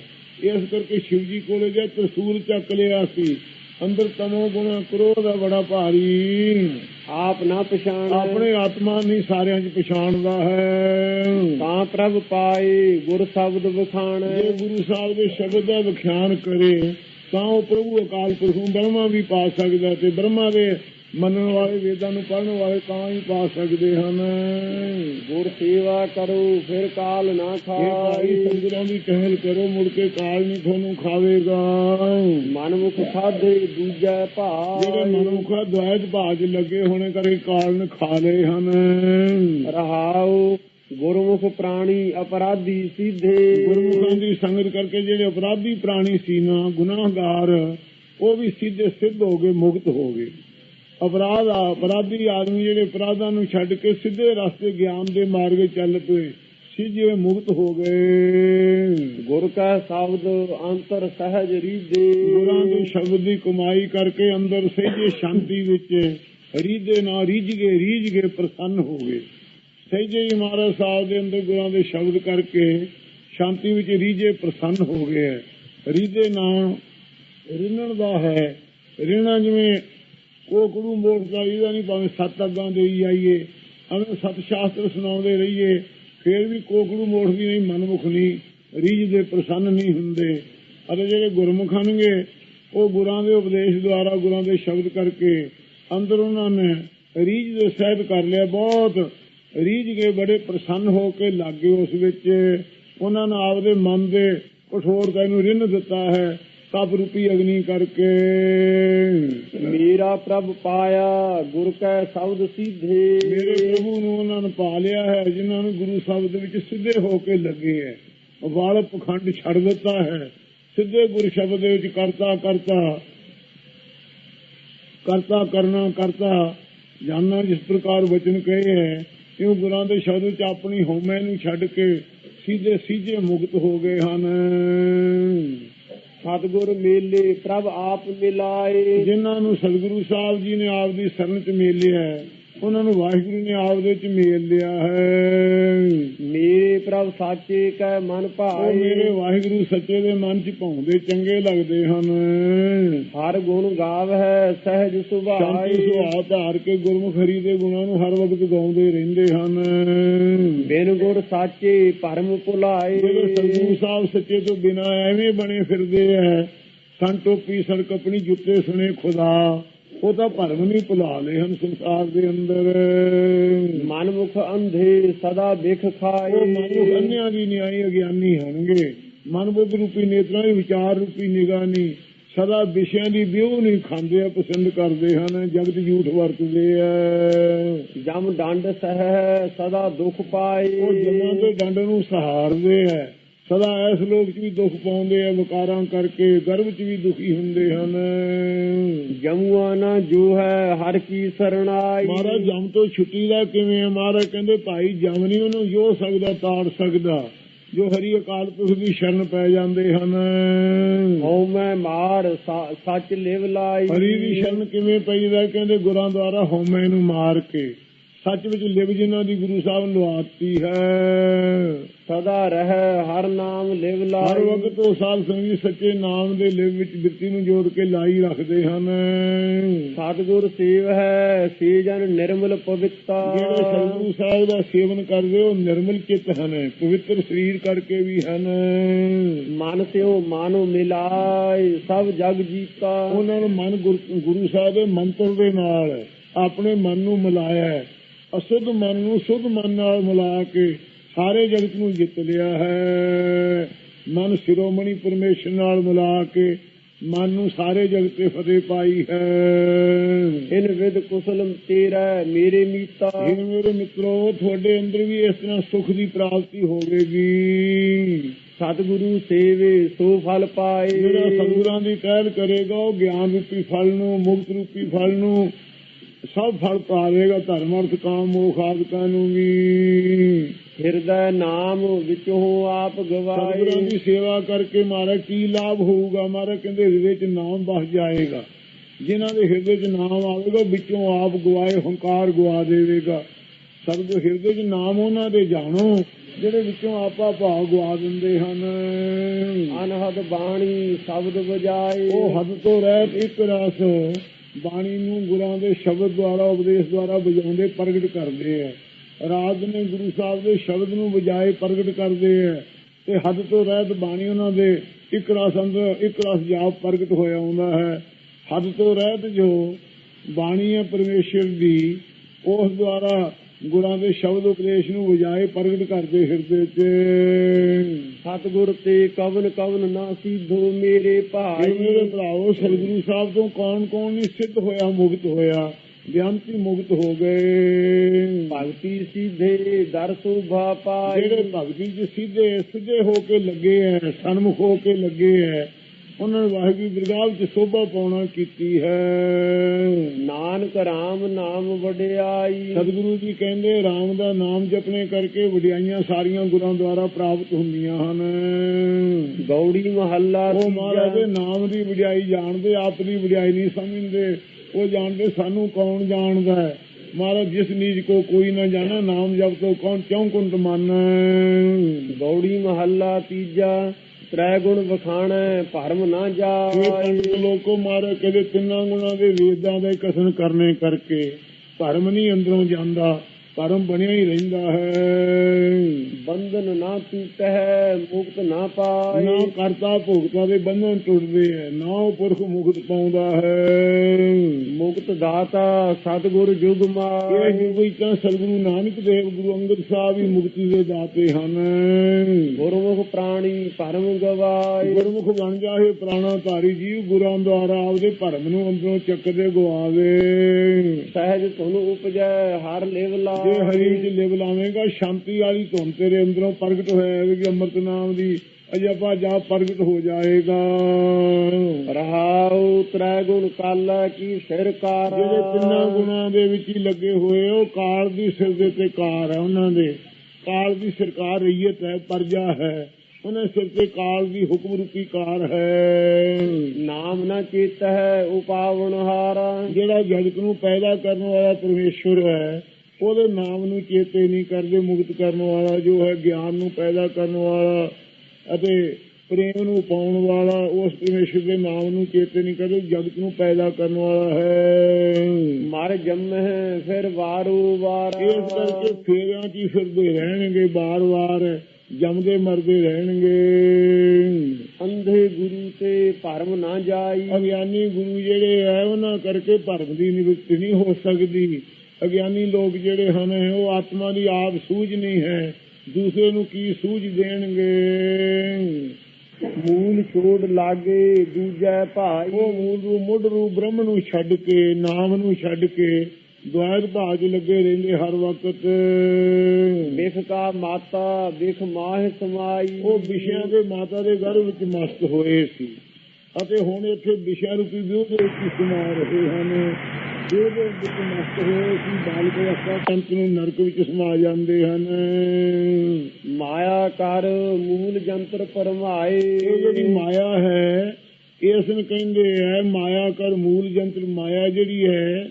ਇਸ ਕਰਕੇ ਸ਼ਿਵ ਜੀ ਕੋਲੇ ਗਿਆ ਤਰਸੂਲ ਚੱਕ ਲਿਆ ਸੀ। ਅੰਦਰ ਤਮੋ ਗੁਣਾ ਕਰੋਧ ਹੈ ਬੜਾ ਭਾਰੀ। ਆਪ ਨਾ ਪਛਾਣੈ। ਆਪਣੇ ਆਤਮਾ ਨਹੀਂ ਸਾਰਿਆਂ 'ਚ ਪਛਾਣਦਾ ਹੈ। ਤਾਂ ਪ੍ਰਭ ਪਾਏ ਗੁਰ ਸ਼ਬਦ ਬਖਾਣੈ ਜੇ ਗੁਰੂ ਸਾਹਿਬ ਦੇ ਸ਼ਬਦ ਦਾ ਵਿਖਿਆਨ ਕਰੇ ਤਾਂ ਉਹ ਪ੍ਰਭੂ ਅਕਾਲ ਪੁਰਖ ਨੂੰ ਬ੍ਰਹਮਾ ਵੀ ਪਾ ਸਕਦਾ ਤੇ ਬ੍ਰਹਮਾ ਦੇ ਮੰਨਣ ਵਾਲੇ ਵੇਦਾਂ ਨੂੰ ਪੜ੍ਹਨ ਵਾਲੇ ਤਾਂ ਹੀ ਪਾ ਸਕਦੇ ਹਨ। ਗੁਰ ਸੇਵਾ ਕਰੋ ਫਿਰ ਕਾਲ ਨਾ ਖਾਈ। ਸੰਗਰਾਂ ਦੀ ਟਹਿਲ ਕਰੋ ਮੁੜ ਕੇ ਕਾਲ ਨਹੀਂ ਤੁਹਾਨੂੰ ਖਾਵੇਗਾ। ਮਨਮੁਖ ਸਾਧੇ ਦੂਜੈ ਜਿਹੜੇ ਭਾਈ ਮਨੁੱਖਾ ਦੁਆਇਤ ਭਾਜ ਲੱਗੇ ਹੋਣੇ ਕਰੇ ਕਾਲ ਨੇ ਖਾ ਲਏ ਹਨ। ਰਹਾਉ ਗੁਰਮੁਖ ਪ੍ਰਾਣੀ ਅਪਰਾਧੀ ਸਿੱਧੇ। ਗੁਰਮੁਖਾਂ ਦੀ ਸੰਗਤ ਕਰਕੇ ਜਿਹੜੇ ਅਪਰਾਧੀ ਪ੍ਰਾਣੀ ਸੀ ਨਾ ਗੁਨਾਹਗਾਰ ਉਹ ਵੀ ਸਿੱਧੇ ਸਿੱਧ ਹੋ ਗਏ ਮੁਕਤ ਹੋ ਗਏ। ਅਪਰਾਧ ਅਪਰਾਧੀ ਆਦਮੀ ਜਿਹੜੇ ਅਪਰਾਧਾਂ ਨੂੰ ਛੱਡ ਕੇ ਸਿੱਧੇ ਰਸਤੇ ਗਿਆਨ ਦੇ ਮਾਰਗ ਚੱਲ ਪਏ ਸਿੱਧੇ ਮੁਕਤ ਹੋ ਗਏ। ਗੁਰ ਕਾ ਸ਼ਬਦ ਅੰਤਰ ਸਹਿਜ ਰੀਦੇ ਗੁਰਾਂ ਦੇ ਸ਼ਬਦ ਦੀ ਕਮਾਈ ਕਰਕੇ ਅੰਦਰ ਸਹਿਜੇ ਸ਼ਾਂਤੀ ਵਿੱਚ ਰੀਦੇ ਨਾਲ ਰੀਝ ਗਏ ਰੀਝ ਗਏ ਪ੍ਰਸੰਨ ਹੋ ਗਏ। ਸਹਿਜੇ ਹੀ ਮਹਾਰਾਜ ਸਾਹਿਬ ਦੇ ਅੰਦਰ ਗੁਰਾਂ ਦੇ ਸ਼ਬਦ ਕਰਕੇ ਸ਼ਾਂਤੀ ਵਿੱਚ ਰੀਝੇ ਪ੍ਰਸੰਨ ਹੋ ਗਏ ਰੀਦੇ ਨਾਲ ਰਿਣਨ ਦਾ ਹੈ। ਰਿਣਾ ਜਿਵੇਂ ਕੋਕੜੂ ਮੋੜਦਾ ਇਹਦਾ ਨਹੀਂ, ਭਾਵੇਂ ਸੱਤ ਅੱਗਾਂ ਦੇਈ ਜਾਈਏ ਐਵੇਂ ਸਤ ਸ਼ਾਸਤਰ ਸੁਣਾਉਂਦੇ ਰਹੀਏ, ਫੇਰ ਵੀ ਕੋਕੜੂ ਮੋੜਦੀ ਨਹੀਂ, ਮਨਮੁਖ ਨਹੀਂ ਰੀਝਦੇ ਪ੍ਰਸੰਨ ਨਹੀਂ ਹੁੰਦੇ। ਅਤੇ ਜਿਹੜੇ ਗੁਰਮੁਖ ਹਨਗੇ ਉਹ ਗੁਰਾਂ ਦੇ ਉਪਦੇਸ਼ ਦੁਆਰਾ, ਗੁਰਾਂ ਦੇ ਸ਼ਬਦ ਕਰਕੇ ਅੰਦਰ ਉਹਨਾਂ ਨੇ ਰੀਝ ਦੇ ਸਹਿਬ ਕਰ ਲਿਆ। ਬਹੁਤ ਰੀਝ ਕੇ ਬੜੇ ਪ੍ਰਸੰਨ ਹੋ ਕੇ ਲੱਗੇ ਉਸ ਵਿੱਚ। ਉਹਨਾਂ ਨੇ ਆਪਦੇ ਮਨ ਦੇ ਕਠੋਰਤਾ ਨੂੰ ਰਿੰਨ ਦਿੱਤਾ ਹੈ। ਤਪ ਰੂਪੀ ਅਗਨੀ ਕਰਕੇ। ਮੇਰਾ ਪ੍ਰਭ ਪਾਇਆ ਗੁਰ ਕੈ ਸ਼ਬਦ ਸਿੱਧੇ। ਮੇਰੇ ਪ੍ਰਭੂ ਨੂੰ ਉਹਨਾਂ ਨੇ ਪਾ ਲਿਆ ਹੈ ਜਿਨ੍ਹਾਂ ਨੂੰ ਗੁਰੂ ਸ਼ਬਦ ਵਿੱਚ ਸਿੱਧੇ ਹੋ ਕੇ ਲੱਗੇ ਹੈ। ਵਾਲ ਪਖੰਡ ਛੱਡ ਦਿੱਤਾ ਹੈ। ਸਿੱਧੇ ਗੁਰੂ ਸ਼ਬਦ ਦੇ ਵਿੱਚ ਕਰਤਾ ਕਰਤਾ। ਕਰਤਾ ਕਰਨਾ ਕਰਤਾ। ਜਾਨਣਾ ਜਿਸ ਪ੍ਰਕਾਰ ਵਚਨ ਕਹੇ ਹੈ ਕਿਉਂ ਗੁਰਾਂ ਦੇ ਸ਼ਬਦ ਚ ਆਪਣੀ ਹਉਮੈ ਨੂੰ ਛੱਡ ਕੇ ਸਿੱਧੇ ਸਿੱਧੇ ਮੁਕਤ ਹੋ ਗਏ ਹਨ। ਸਤਗੁਰ ਮੇਲੇ ਪ੍ਰਭ ਆਪ ਮਿਲਾਏ। ਜਿਨ੍ਹਾਂ ਨੂੰ ਸਤਿਗੁਰੂ ਸਾਹਿਬ ਜੀ ਨੇ ਆਪ ਦੀ ਸ਼ਰਨ ਚ ਮੇਲਿਆ ਉਹਨਾਂ ਨੂੰ ਵਾਹਿਗੁਰੂ ਨੇ ਆਪ ਦੇ ਚ ਮੇਲ ਲਿਆ ਹੈ। ਮੇਰੇ ਪ੍ਰਭ ਸਾਚੇ ਕੈ ਮਨ ਉਹ ਮੇਰੇ ਭਾਏ ਵਾਹਿਗੁਰੂ ਸੱਚੇ ਦੇ ਮਨ ਚ ਪਾਉਂਦੇ ਚੰਗੇ ਲੱਗਦੇ ਹਨ। ਹਰ ਗੁਣ ਗਾਵਹਿ ਸਹਿਜ ਸ਼ਾਂਤੀ ਸੁਭਾਈ ਸੁਭਾਅ ਧਾਰ ਕੇ ਗੁਰਮੁਖ ਹਰੀ ਦੇ ਗੁਣਾਂ ਨੂੰ ਹਰ ਵਕਤ ਗਾਉਂਦੇ ਰਹਿੰਦੇ ਹਨ। ਬਿਨ ਗੁਰ ਸਾਚੇ ਭਰਮ ਭੁਲਾਏ। ਜਿਹੜੇ ਸਤਿਗੁਰੂ ਸਾਹਿਬ ਸੱਚੇ ਤੋਂ ਬਿਨਾ ਐਵੇਂ ਬਣੇ ਫਿਰਦੇ ਐ। ਸੰਨ ਟੋਪੀ ਸੜਕ ਆਪਣੀ ਜੁੱਤੇ ਸੁਣੇ ਖੁਦਾ। ਉਹ ਤਾਂ ਭਰਮ ਨਹੀਂ ਭੁਲਾ ਲਏ ਹਨ ਸੰਸਾਰ ਦੇ ਅੰਦਰ। ਮਨਮੁਖ ਅੰਧੇ ਸਦਾ ਵਿਖ ਖਾਏ। ਮਨੁੱਖ ਅੰਨਿਆਂ ਦੀ ਨਿਆਈ ਅਗਿਆਨੀ ਹੋਣਗੇ। ਮਨਬੁੱਧ ਰੂਪੀ ਨੇਤਰਾਂ ਦੀ ਵਿਚਾਰ ਰੂਪੀ ਨਿਗਾਹ ਨਹੀਂ ਸਦਾ ਵਿਸ਼ਿਆਂ ਦੀ ਵਿਉ ਨਹੀਂ ਖਾਂਦੇ ਆ ਪਸੰਦ ਕਰਦੇ ਹਨ। ਜਗਤ ਝੂਠ ਵਰਤਦੇ ਆ। ਜਮ ਡੰਡ ਸਹਿ ਸਦਾ ਦੁਖ ਪਾਏ। ਉਹ ਜਮਾਂ ਦੇ ਡੰਡ ਨੂੰ ਸਹਾਰਦੇ ਆ। ਸਦਾ ਇਸ ਲੋਕ 'ਚ ਵੀ ਦੁੱਖ ਪਾਉਂਦੇ ਆ ਵਿਕਾਰਾਂ ਕਰਕੇ ਗਰਭ 'ਚ ਵੀ ਦੁਖੀ ਹੁੰਦੇ ਹਨ। ਜਮੂਆ ਨਾ ਜੋ ਹੈ ਹਰ ਕੀ ਸਰਣਾਈ। ਮਹਾਰਾਜ ਜਮ ਤੋਂ ਛੁੱਟੀ ਦਾ ਕਿਵੇਂ ਆ? ਮਹਾਰਾਜ ਕਹਿੰਦੇ ਭਾਈ ਜਮ ਨਹੀਂ ਉਹਨੂੰ ਜੋ ਸਕਦਾ ਤਾੜ ਸਕਦਾ। ਜੋ ਹਰੀ ਅਕਾਲ ਪੁਰਖ ਦੀ ਸ਼ਰਨ ਪੈ ਜਾਂਦੇ ਹਨ। ਹਉ ਮੈਂ ਮਾਰ ਸੱਚ ਲਿਵ ਲਾਈ। ਹਰੀ ਦੀ ਸ਼ਰਨ ਕਿਵੇਂ ਪਈਦਾ ਕਹਿੰਦੇ ਗੁਰਾਂ ਦੁਆਰਾ ਹਉਮੈ ਨੂੰ ਮਾਰ ਕੇ। ਸੱਚ ਵਿੱਚ ਲਿਵ ਜਿਨ੍ਹਾਂ ਦੀ ਗੁਰੂ ਸਾਹਿਬ ਲਵਾਤੀ ਹੈ। ਸਦਾ ਰਹਿ ਹਰ ਨਾਮ ਲਿਵ ਹਰ ਲਾਈ ਵਕਤ ਉਹ ਸਾਧ ਸੰਗੀ ਸੱਚੇ ਨਾਮ ਦੇ ਲਿਵ ਵਿੱਚ ਬਿਰਤੀ ਨੂੰ ਜੋੜ ਕੇ ਲਾਈ ਰੱਖਦੇ ਹਨ। ਸਤਿਗੁਰ ਸੇਵ ਹੈ ਸੇ ਜਨ ਨਿਰਮਲ ਪਵਿੱਤਾ ਜਿਹੜੇ ਸਤਿਗੁਰੂ ਸਾਹਿਬ ਦਾ ਸੇਵਨ ਕਰਦੇ ਉਹ ਨਿਰਮਲ ਚਿੱਤ ਹਨ ਪਵਿੱਤਰ ਸਰੀਰ ਕਰਕੇ ਵੀ ਹਨ। ਮਨ ਸਿਓ ਮਾਨੋ ਮਿਲਾਏ ਸਭ ਜਗ ਜੀਤਾ ਉਹਨਾਂ ਨੂੰ ਮਨ ਗੁਰ- ਗੁਰੂ ਸਾਹਿਬ ਦੇ ਮੰਤਰ ਦੇ ਨਾਲ ਆਪਣੇ ਮਨ ਨੂੰ ਮਿਲਾਇਆ ਹੈ। ਅਸ਼ੁੱਧ ਮਨ ਨੂੰ ਸ਼ੁੱਧ ਮਨ ਨਾਲ ਮਿਲਾ ਕੇ ਸਾਰੇ ਜਗਤ ਨੂੰ ਜਿੱਤ ਲਿਆ ਹੈ। ਮਨ ਸ਼ਿਰੋਮਣੀ ਪਰਮੇਸ਼ਰ ਨਾਲ ਮਿਲਾ ਕੇ ਮਨ ਨੂੰ ਸਾਰੇ ਜਗਤ ਤੇ ਫਤਿਹ ਪਾਈ ਹੈ। ਇਨ ਵਿਦ ਕੁਸਲ ਤੇਰਾ ਮੇਰੇ ਮੀਤਾ। ਇਹ ਮੇਰੇ ਮਿੱਤਰੋ ਤੁਹਾਡੇ ਅੰਦਰ ਵੀ ਇਸ ਤਰ੍ਹਾਂ ਸੁਖ ਦੀ ਪ੍ਰਾਪਤੀ ਹੋਵੇਗੀ। ਸਤਿਗੁਰੂ ਸੇਵੇ ਸੋ ਫਲ ਪਾਏ। ਜਿਹੜਾ ਸਤਿਗੁਰਾਂ ਦੀ ਕਹਿਲ ਕਰੇਗਾ ਉਹ ਗਿਆਨ ਰੂਪੀ ਫਲ ਨੂੰ ਮੁਕਤ ਰੂਪੀ ਫਲ ਨੂੰ ਸਭ ਫਲ ਪਾਵੇਗਾ ਧਰਮ ਅਰਥ ਕਾਮ ਮੋਖ ਆਦਿਕਾਂ ਨੂੰ ਵੀ ਹਿਰਦੈ ਨਾਮ ਵਿੱਚੋਂ ਆਪ ਸਤਿਗੁਰਾਂ ਗਵਾਏ ਦੀ ਸੇਵਾ ਕਰਕੇ ਮਾਰਾ ਕੀ ਲਾਭ ਹੋਊਗਾ? ਮਾਰਾ ਕਹਿੰਦੇ ਹਿਰਦੇ 'ਚ ਨਾਮ ਵਸ ਜਾਏਗਾ। ਜਿਨ੍ਹਾਂ ਦੇ ਹਿਰਦੇ 'ਚ ਨਾਮ ਆਵੇਗਾ ਵਿੱਚੋਂ ਆਪ ਗਵਾਏ ਹੰਕਾਰ ਗਵਾ ਦੇਵੇਗਾ। ਸਤਿਗੁਰ ਹਿਰਦੇ 'ਚ ਨਾਮ ਉਹਨਾਂ ਦੇ ਜਾਣੋ ਜਿਹੜੇ ਵਿੱਚੋਂ ਆਪਾ ਭਾਵ ਗਵਾ ਦਿੰਦੇ ਹਨ। ਅਨਹਦ ਬਾਣੀ ਸ਼ਬਦ ਵਜਾਏ। ਉਹ ਹੱਦ ਤੋਂ ਰਹਿਤ ਇੱਕ ਰਸ। ਬਾਣੀ ਨੂੰ ਗੁਰਾਂ ਦੇ ਸ਼ਬਦ ਦੁਆਰਾ, ਉਪਦੇਸ਼ ਦੁਆਰਾ ਵਜਾਉਂਦੇ, ਪ੍ਰਗਟ ਕਰਦੇ ਆ। ਰਾਤ ਨੇ ਗੁਰੂ ਸਾਹਿਬ ਦੇ ਸ਼ਬਦ ਨੂੰ ਵਜਾਏ, ਪ੍ਰਗਟ ਕਰਦੇ ਆ। ਤੇ ਹੱਦ ਤੋਂ ਰਹਿਤ ਬਾਣੀ ਉਹਨਾਂ ਦੇ, ਇੱਕ ਰਸ ਅੰਦਰ, ਇੱਕ ਰਸ ਜਾਪ ਪ੍ਰਗਟ ਹੋਇਆ ਹੁੰਦਾ ਹੈ। ਹੱਦ ਤੋਂ ਰਹਿਤ ਜੋ ਬਾਣੀ ਹੈ ਪਰਮੇਸ਼ਰ ਦੀ, ਉਸ ਦੁਆਰਾ ਗੁਰਾਂ ਦੇ ਸ਼ਬਦ ਉਪਦੇਸ਼ ਨੂੰ ਵਜਾਏ ਪ੍ਰਗਟ ਕਰਦੇ ਹਿਰਦੇ 'ਚ। ਸਤਿਗੁਰ ਤੇ ਕਵਨ ਕਵਨ ਨਾ ਸੀਧੋ ਮੇਰੇ ਭਾਈ। ਮੇਰੇ ਭਰਾਵੋ ਸਤਿਗੁਰੂ ਸਾਹਿਬ ਤੋਂ ਕੌਣ ਕੌਣ ਨਹੀਂ ਸਿੱਧ ਹੋਇਆ ਮੁਕਤ ਹੋਇਆ? ਬਿਆੰਤੀ ਮੁਕਤ ਹੋ ਗਏ। ਭਗਤੀ ਸੀਧੇ ਦਰ ਸੋਭਾ ਪਾਈ। ਜਿਹੜੇ ਭਗਤੀ ਚ ਸਿੱਧੇ ਸਿੱਧੇ ਹੋ ਕੇ ਲੱਗੇ ਐ ਸਨਮੁਖ ਹੋ ਕੇ ਲੱਗੇ ਐ ਉਹਨਾਂ ਨੇ ਵਾਹਿਗੁਰੂ ਦਰਗਾਹ ਵਿੱਚ ਸੋਭਾ ਪਾਉਣਾ ਕੀਤੀ ਹੈ। ਨਾਨਕ ਰਾਮ ਨਾਮ ਵਡਿਆਈ। ਸਤਿਗੁਰੂ ਜੀ ਕਹਿੰਦੇ RAM ਦਾ ਨਾਮ ਜਪਣੇ ਕਰਕੇ ਵਡਿਆਈਆਂ ਸਾਰੀਆਂ ਗੁਰਾਂ ਦੁਆਰਾ ਪ੍ਰਾਪਤ ਹੁੰਦੀਆਂ ਹਨ। ਗੌੜੀ ਮਹੱਲਾ ਉਹ। ਮਹਾਰਾਜ ਦੇ ਨਾਮ ਦੀ ਵਡਿਆਈ ਜਾਣਦੇ ਆਪ ਦੀ ਵਡਿਆਈ ਨਹੀਂ ਸਮਝਦੇ। ਉਹ ਜਾਣਦੇ ਸਾਨੂੰ ਕੌਣ ਜਾਣਦਾ ਹੈ? ਮਹਾਰਾਜ ਜਿਸ ਨੀਜ ਕੋ ਕੋਈ ਨਾ ਜਾਣਾ ਨਾਮ ਜਪ ਤੋ ਕੌਣ ਕਿਉਂ ਕੁੰਟ ਮਨ? ਗੌੜੀ ਮਹੱਲਾ ਤੀਜਾ। ਤ੍ਰੈ ਗੁਣ ਵਖਾਣੈ, ਭਰਮ ਨਾ ਇਹ ਜਾਏ ਪੰਡਿਤ ਲੋਕੋ ਮਾਰੇ ਕਦੇ ਤਿੰਨਾਂ ਗੁਣਾਂ ਦੇ ਵੇਦਾਂ ਦੇ ਕਸਨ ਕਰਨੇ ਕਰਕੇ ਭਰਮ ਨਹੀਂ ਅੰਦਰੋਂ ਜਾਂਦਾ। ਧਰਮ ਬਣਿਆ ਹੀ ਰਹਿੰਦਾ ਹੈ। ਬੰਧਨ ਨਾ ਟੂਟੈ ਮੁਕਤ ਨਾ ਪਾਏ। ਨਾ ਕਰਤਾ ਭੋਗਤਾ ਦੇ ਬੰਧਨ ਟੁੱਟਦੇ ਐ ਨਾ ਉਹ ਪੁਰਖ ਮੁਕਤ ਪਾਉਂਦਾ ਹੈ। ਮੁਕਤ ਦਾਤਾ ਸਤਿਗੁਰ ਜੁਗ ਇਹ ਮਾਏ ਯੁਗ ਵਿੱਚ ਤਾਂ ਸਤਿਗੁਰੂ ਨਾਨਕ ਦੇਵ ਗੁਰੂ ਅੰਗਦ ਸਾਹਿਬ ਹੀ ਮੁਕਤੀ ਦੇ ਦਾਤੇ ਹਨ। ਗੁਰਮੁਖ ਪ੍ਰਾਣੀ ਭਰਮ ਗਵਾਏ। ਗੁਰਮੁਖ ਬਣ ਜਾਏ ਪ੍ਰਾਣਾ ਧਾਰੀ ਜੀਵ ਗੁਰਾਂ ਦੁਆਰਾ ਆਪਦੇ ਭਰਮ ਨੂੰ ਅੰਦਰੋਂ ਚੱਕਦੇ ਗਵਾਵੇ ਸਹਿਜ ਤੁਹਾਨੂੰ ਉਪਜੈ ਹਰ ਲਿਵ ਲਾ ਜੇ ਹਰੀ ਚ ਲਿਵ ਲਾਵੇਂਗਾ ਸ਼ਾਂਤੀ ਵਾਲੀ ਧੁਨ ਤੇਰੇ ਅੰਦਰੋਂ ਪ੍ਰਗਟ ਹੋਇਆ ਕਿ ਅੰਮ੍ਰਿਤ ਨਾਮ ਦੀ। ਅਜਪਾ ਜਾ ਪ੍ਰਗਟ ਹੋ ਜਾਏਗਾ। ਰਹਾਉ ਤ੍ਰੈ ਗੁਣ ਕਾਲ ਕੀ ਸਿਰ ਕਾਰ। ਜਿਹੜੇ ਤਿੰਨਾਂ ਗੁਣਾਂ ਦੇ ਵਿੱਚ ਹੀ ਲੱਗੇ ਹੋਏ ਉਹ ਕਾਲ ਦੀ ਸਿਰ ਦੇ ਤੇ ਕਾਰ ਹੈ ਉਹਨਾਂ ਦੇ। ਕਾਲ ਦੀ ਸਰਕਾਰ ਰਈਅਤ ਹੈ ਪਰਜਾ ਹੈ। ਉਹਨਾਂ ਸਿਰ ਤੇ ਕਾਲ ਦੀ ਹੁਕਮ ਰੂਪੀ ਕਾਰ ਹੈ। ਨਾਮ ਨਾ ਚੇਤ ਹੈ ਉਪਾਵਨ ਹਾਰਾ। ਜਿਹੜਾ ਜਗਤ ਨੂੰ ਪੈਦਾ ਕਰਨ ਵਾਲਾ ਪਰਮੇਸ਼ਵਰ ਹੈ ਉਹਦੇ ਨਾਮ ਨੂੰ ਚੇਤੇ ਨਹੀਂ ਕਰਦੇ ਮੁਕਤ ਕਰਨ ਵਾਲਾ ਜੋ ਹੈ ਗਿਆਨ ਨੂੰ ਪੈਦਾ ਕਰਨ ਵਾਲਾ ਅਤੇ ਪ੍ਰੇਮ ਨੂੰ ਪਾਉਣ ਵਾਲਾ ਉਸ ਪਰਮੇਸ਼ਵਰ ਦੇ ਨਾਮ ਨੂੰ ਚੇਤੇ ਨਹੀਂ ਕਰਦੇ ਜਗਤ ਨੂੰ ਪੈਦਾ ਕਰਨ ਵਾਲਾ ਹੈ। ਮਰ ਜੰਮਹਿ ਫਿਰ ਵਾਰੂ ਵਾਰ। ਇਸ ਕਰਕੇ ਫੇਰਿਆਂ 'ਚ ਹੀ ਫਿਰਦੇ ਰਹਿਣਗੇ ਬਾਰ-ਬਾਰ ਜੰਮਦੇ ਮਰਦੇ ਰਹਿਣਗੇ। ਅੰਧੇ ਗੁਰੂ ਤੇ ਭਰਮ ਨਾ ਜਾਈ। ਅਗਿਆਨੀ ਗੁਰੂ ਜਿਹੜੇ ਹੈ ਉਹਨਾਂ ਕਰਕੇ ਭਰਮ ਦੀ ਨਿਵೃತ್ತಿ ਨਹੀਂ ਹੋ ਸਕਦੀ। ਅਗਿਆਨੀ ਲੋਕ ਜਿਹੜੇ ਹਨ ਉਹ ਆਤਮਾ ਦੀ ਆਪ ਸੂਝ ਨਹੀਂ ਹੈ। ਦੂਸਰੇ ਨੂੰ ਕੀ ਸੂਝ ਦੇਣਗੇ? ਮੂਲ ਛੋੜ ਲਾਗੇ ਦੂਜੈ ਭਾਈ। ਉਹ ਮੂਲ ਰੂ ਮੁੱਢ ਰੂ ਬ੍ਰਹਮ ਨੂੰ ਛੱਡ ਕੇ ਨਾਮ ਨੂੰ ਛੱਡ ਕੇ ਦੁਆਇਤ ਭਾਜ ਲੱਗੇ ਰਹਿੰਦੇ ਹਰ ਵਕਤ। ਬਿਖ ਕਾ ਮਾਤਾ ਬਿਖ ਮਾਹ ਸਮਾਈ। ਉਹ ਵਿਸ਼ਿਆਂ ਦੇ ਮਾਤਾ ਦੇ ਗਰਭ ਵਿੱਚ ਮਸਤ ਹੋਏ ਸੀ। ਅਤੇ ਹੁਣ ਇੱਥੇ ਵਿਸ਼ਾ ਰੂਪੀ ਵਿਉਹ ਦੇ ਵਿੱਚ ਸਮਾ ਰਹੇ ਹਨ। ਵਿਉਹ ਵਿੱਚ ਮਸਤ ਹੋਏ ਸੀ, ਬਾਲਕ ਅਵਸਥਾ ਸੰਤ ਨੂੰ ਨਰਕ ਵਿੱਚ ਸਮਾ ਜਾਂਦੇ ਹਨ। ਮਾਇਆ ਕਰ ਮੂਲ ਜੰਤਰ ਪਰਮਾਏ ਜਿਹੜੀ ਮਾਇਆ ਹੈ ਇਸ ਨੂੰ ਕਹਿੰਦੇ ਹੈ, ਮਾਇਆ ਕਰ ਮੂਲ ਜੰਤਰ, ਮਾਇਆ ਜਿਹੜੀ ਹੈ,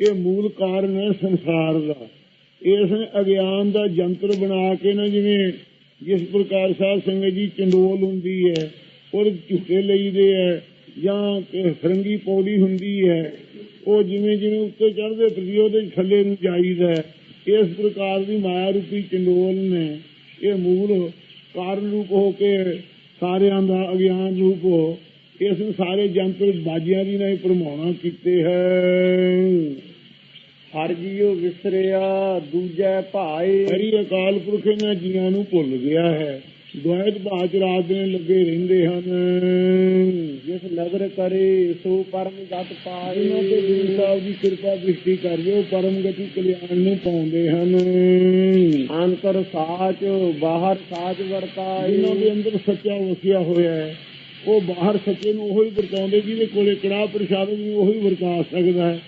ਇਹ ਮੂਲ ਕਾਰਨ ਹੈ ਸੰਸਾਰ ਦਾ। ਇਸ ਨੇ ਅਗਿਆਨ ਦਾ ਜੰਤਰ ਬਣਾ ਕੇ ਨਾ ਜਿਵੇਂ ਜਿਸ ਪ੍ਰਕਾਰ ਸਾਧ ਸੰਗਤ ਜੀ ਚੰਡੋਲ ਹੁੰਦੀ ਹੈ, ਔਰ ਝੂਟੇ ਲਈਦੇ ਹੈ, ਜਾਂ ਕਿ ਫਰੰਗੀ ਪੌੜੀ ਹੁੰਦੀ ਹੈ ਉਹ ਜਿਵੇਂ ਜਿਵੇਂ ਉੱਤੇ ਚੜ੍ਹਦੇ ਪ੍ਰਤੀ ਉਹਦੇ ਥੱਲੇ ਨੂੰ ਜਾਈਦਾ। ਇਸ ਪ੍ਰਕਾਰ ਦੀ ਮਾਇਆ ਰੂਪੀ ਚੰਡੋਲ ਨੇ ਇਹ ਮੂਲ ਕਾਰਨ ਰੂਪ ਹੋ ਕੇ ਸਾਰਿਆਂ ਦਾ ਅਗਿਆਨ ਰੂਪ ਹੋ ਇਸ ਨੂੰ ਸਾਰੇ ਜੰਤਰ ਬਾਜੀਆਂ ਦੀ ਨਹੀਂ ਭਰਮਾਉਣਾ ਕੀਤੇ ਹੈ ਹਰ ਜੀਉ ਵਿਸਰਿਆ ਦੂਜੈ ਭਾਏ। ਹਰੀ ਅਕਾਲ ਪੁਰਖ ਇਹਨਾਂ ਜੀਆਂ ਨੂੰ ਭੁੱਲ ਗਿਆ ਹੈ। ਦੁਆਇਤ ਬਾਚ ਰਾਤ ਦਿਨ ਲੱਗੇ ਰਹਿੰਦੇ ਹਨ। ਜਿਸ ਨਗਰ ਕਰੇ ਸੋ ਪਰਮ ਗਤ ਪਾਏ। ਇਹਨਾਂ ਤੇ ਗੁਰੂ ਸਾਹਿਬ ਦੀ ਕਿਰਪਾ ਦ੍ਰਿਸ਼ਟੀ ਉਹ ਪਰਮ ਗਤੀ ਕਲਿਆਣ ਨੂੰ ਪਾਉਂਦੇ ਹਨ। ਅੰਤਰ ਸਾਚ ਬਾਹਰ ਸਾਚ ਵਰਤਾਏ। ਜਿਨ੍ਹਾਂ ਦੇ ਅੰਦਰ ਸੱਚਾ ਵਸਿਆ ਹੋਇਆ ਹੈ ਉਹ ਬਾਹਰ ਸੱਚੇ ਨੂੰ ਉਹੀ ਵਰਤਾਉਂਦੇ ਜਿਹਦੇ ਕੋਲੇ ਕੜਾਹ ਪ੍ਰਸ਼ਾਦ ਵੀ ਉਹੀ ਵਰਤਾ ਸਕਦਾ ਹੈ।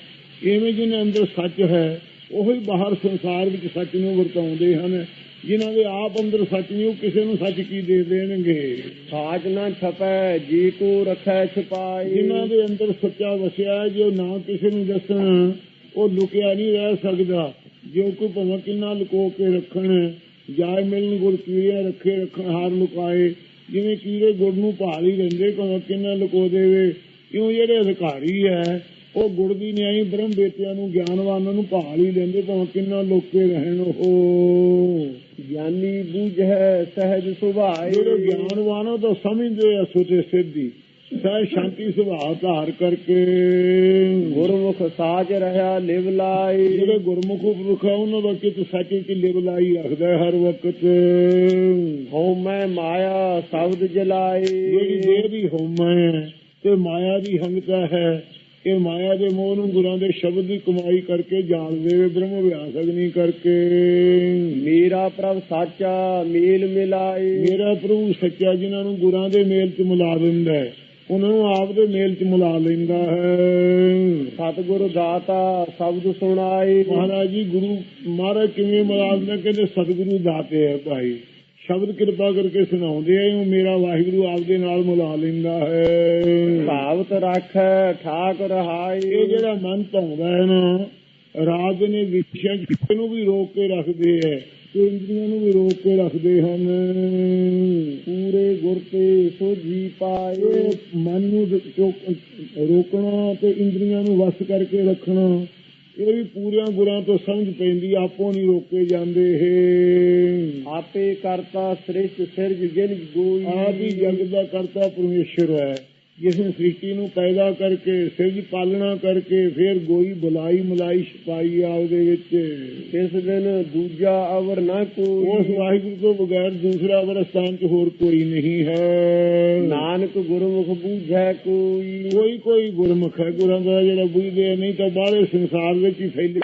ਇਵੇਂ ਜਿਹਨੇ ਅੰਦਰ ਸੱਚ ਹੈ ਉਹੀ ਬਾਹਰ ਸੰਸਾਰ ਵਿੱਚ ਸੱਚ ਨੂੰ ਵਰਤਾਉਂਦੇ ਹਨ। ਜਿਨ੍ਹਾਂ ਦੇ ਆਪ ਅੰਦਰ ਸੱਚ ਨਹੀਂ ਉਹ ਕਿਸੇ ਨੂੰ ਸੱਚ ਕੀ ਦੇ ਦੇਣਗੇ? ਸਾਚ ਨਾ ਛਪੈ ਜੀ ਕੋ ਰਖੈ ਛਪਾਈ ਜਿਨ੍ਹਾਂ ਦੇ ਅੰਦਰ ਸੱਚਾ ਵਸਿਆ ਹੈ ਜੋ ਨਾ ਕਿਸੇ ਨੂੰ ਦੱਸਣ ਉਹ ਲੁਕਿਆ ਨਹੀਂ ਰਹਿ ਸਕਦਾ। ਜੋ ਕੋਈ ਭਾਵੇਂ ਕਿੰਨਾ ਲੁਕੋ ਕੇ ਰੱਖਣ ਜਾਇ ਮਿਲਣ ਗੁਰ ਕੀੜੇ ਰੱਖੇ ਰੱਖਣ ਹਾਰ ਲੁਕਾਏ ਜਿਵੇਂ ਕੀੜੇ ਗੁੜ ਨੂੰ ਭਾਲ ਹੀ ਲੈਂਦੇ ਭਾਵੇਂ ਕਿੰਨਾ ਲੁਕੋ ਦੇਵੇ। ਕਿਉਂ ਜਿਹੜੇ ਅਧਿਕਾਰੀ ਹੈ ਉਹ ਗੁੜ ਦੀ ਨਿਆਈ ਬ੍ਰਹਮ ਬੇਟਿਆਂ ਨੂੰ ਗਿਆਨਵਾਨਾਂ ਨੂੰ ਭਾਲ ਹੀ ਲੈਂਦੇ ਭਾਵੇਂ ਕਿੰਨਾ ਲੋਕੇ ਰਹਿਣ ਉਹ। ਗਿਆਨੀ ਬੂਝੈ ਸਹਿਜ ਸੁਭਾਏ। ਜਿਹੜੇ ਗਿਆਨਵਾਨ ਤਾਂ ਸਮਝਦੇ ਆ ਸੁਤੇ ਸਿੱਧੀ ਸਹਿ ਸ਼ਾਂਤੀ ਸੁਭਾਅ ਧਾਰ ਕਰਕੇ। ਗੁਰਮੁਖ ਸਾਚ ਰਹਾ ਲਿਵ ਲਾਈ ਜਿਹੜੇ ਗੁਰਮੁਖ ਪੁਰਖ ਆ ਉਹਨਾਂ ਦਾ ਕਿਤ ਸੱਚ ਵਿੱਚ ਲਿਵ ਲਾਈ ਰੱਖਦਾ ਹਰ ਵਕਤ। ਹਉ ਮੈਂ ਮਾਇਆ ਸ਼ਬਦ ਜਲਾਈ ਜਿਹੜੀ ਦੇਹ ਦੀ ਹਉਮੈ ਹੈ ਤੇ ਮਾਇਆ ਦੀ ਹੰਗਤਾ ਹੈ ਇਹ ਮਾਇਆ ਦੇ ਮੋਹ ਨੂੰ ਗੁਰਾਂ ਦੇ ਸ਼ਬਦ ਦੀ ਕਮਾਈ ਕਰਕੇ ਜਾਣ ਦੇਵੇ ਬ੍ਰਹਮ ਅਭਿਆਸ ਅਗਨੀ ਕਰਕੇ। ਮੇਰਾ ਪ੍ਰਭ ਸਾਚਾ ਮੇਲ ਮਿਲਾਈ ਮੇਰਾ ਪ੍ਰਭੂ ਸੱਚਾ ਜਿਨ੍ਹਾਂ ਨੂੰ ਗੁਰਾਂ ਦੇ ਮੇਲ 'ਚ ਮਿਲਾ ਦਿੰਦਾ ਹੈ ਉਹਨਾਂ ਨੂੰ ਆਪ ਦੇ ਮੇਲ 'ਚ ਮਿਲਾ ਲੈਂਦਾ ਹੈ। ਸਤਿਗੁਰ ਦਾਤਾ ਸ਼ਬਦ ਸੁਣਾਈ ਮਹਾਰਾਜ ਜੀ ਗੁਰੂ ਮਹਾਰਾਜ ਕਿਵੇਂ ਮਿਲਾ ਦਿੰਦਾ ਕਹਿੰਦੇ ਸਤਿਗੁਰੂ ਦਾਤੇ ਹੈ ਭਾਈ। ਸ਼ਬਦ ਕਿਰਪਾ ਕਰਕੇ ਸੁਣਾਉਂਦੇ ਆ ਉਹ ਮੇਰਾ ਵਾਹਿਗੁਰੂ ਆਪਦੇ ਨਾਲ ਮਿਲਾ ਲੈਂਦਾ ਹੈ। ਰੱਖੈ ਠਾਕ ਰਹਾਈ ਇਹ ਜਿਹੜਾ ਮਨ ਧੌਂਦਾ ਹੈ ਨਾ ਰਾਜ ਨੇ ਵਿਸ਼ਿਆਂ ਚ ਨੂੰ ਵੀ ਰੋਕ ਕੇ ਰੱਖਦੇ ਹੈ ਤੇ ਇੰਦਰੀਆਂ ਨੂੰ ਵੀ ਰੋਕ ਕੇ ਰੱਖਦੇ ਹਨ। ਪੂਰੇ ਗੁਰ ਤੇ ਸੋਝੀ ਪਾਏ। ਮਨ ਨੂੰ ਰੋਕਣਾ ਤੇ ਇੰਦਰੀਆਂ ਨੂੰ ਵਸ ਕਰਕੇ ਰੱਖਣਾ ਇਹ ਵੀ ਪੂਰਿਆਂ ਗੁਰਾਂ ਤੋਂ ਸਮਝ ਪੈਂਦੀ ਆਪੋ ਨਹੀਂ ਰੋਕੇ ਜਾਂਦੇ ਇਹ। ਆਪੇ ਕਰਤਾ ਸ੍ਰਿਸ਼ਟ ਸਿਰਜ ਜਿਨ ਗੋਈ। ਆਪ ਹੀ ਜਗਤ ਦਾ ਕਰਤਾ ਪਰਮੇਸ਼ਰ ਹੈ। ਜਿਸ ਨੇ ਸ੍ਰਿਸ਼ਟੀ ਨੂੰ ਪੈਦਾ ਕਰਕੇ ਸਿਰਜ ਪਾਲਣਾ ਕਰਕੇ ਫਿਰ ਗੋਈ ਬੁਲਾਈ ਮਲਾਈ ਛਪਾਈ ਆ ਉਹਦੇ ਵਿੱਚ। ਇਸ ਦਿਨ ਦੂਜਾ ਅਵਰ ਨਾ ਉਸ ਕੋਈ ਵਾਹਿਗੁਰੂ ਤੋਂ ਬਗੈਰ ਦੂਸਰਾ ਅਵਰਸਥਾਨ 'ਚ ਹੋਰ ਕੋਈ ਨਹੀਂ ਹੈ। ਨਾਨਕ ਗੁਰਮੁਖ ਬੂਝੈ ਕੋਈ। ਕੋਈ ਕੋਈ ਗੁਰਮੁਖ ਹੈ ਗੁਰਾਂ ਦਾ ਜਿਹੜਾ ਬੁਝਦੇ ਨਹੀਂ ਤਾਂ ਬਾਹਲੇ ਸੰਸਾਰ ਵਿੱਚ ਹੀ ਫੈਲੇ।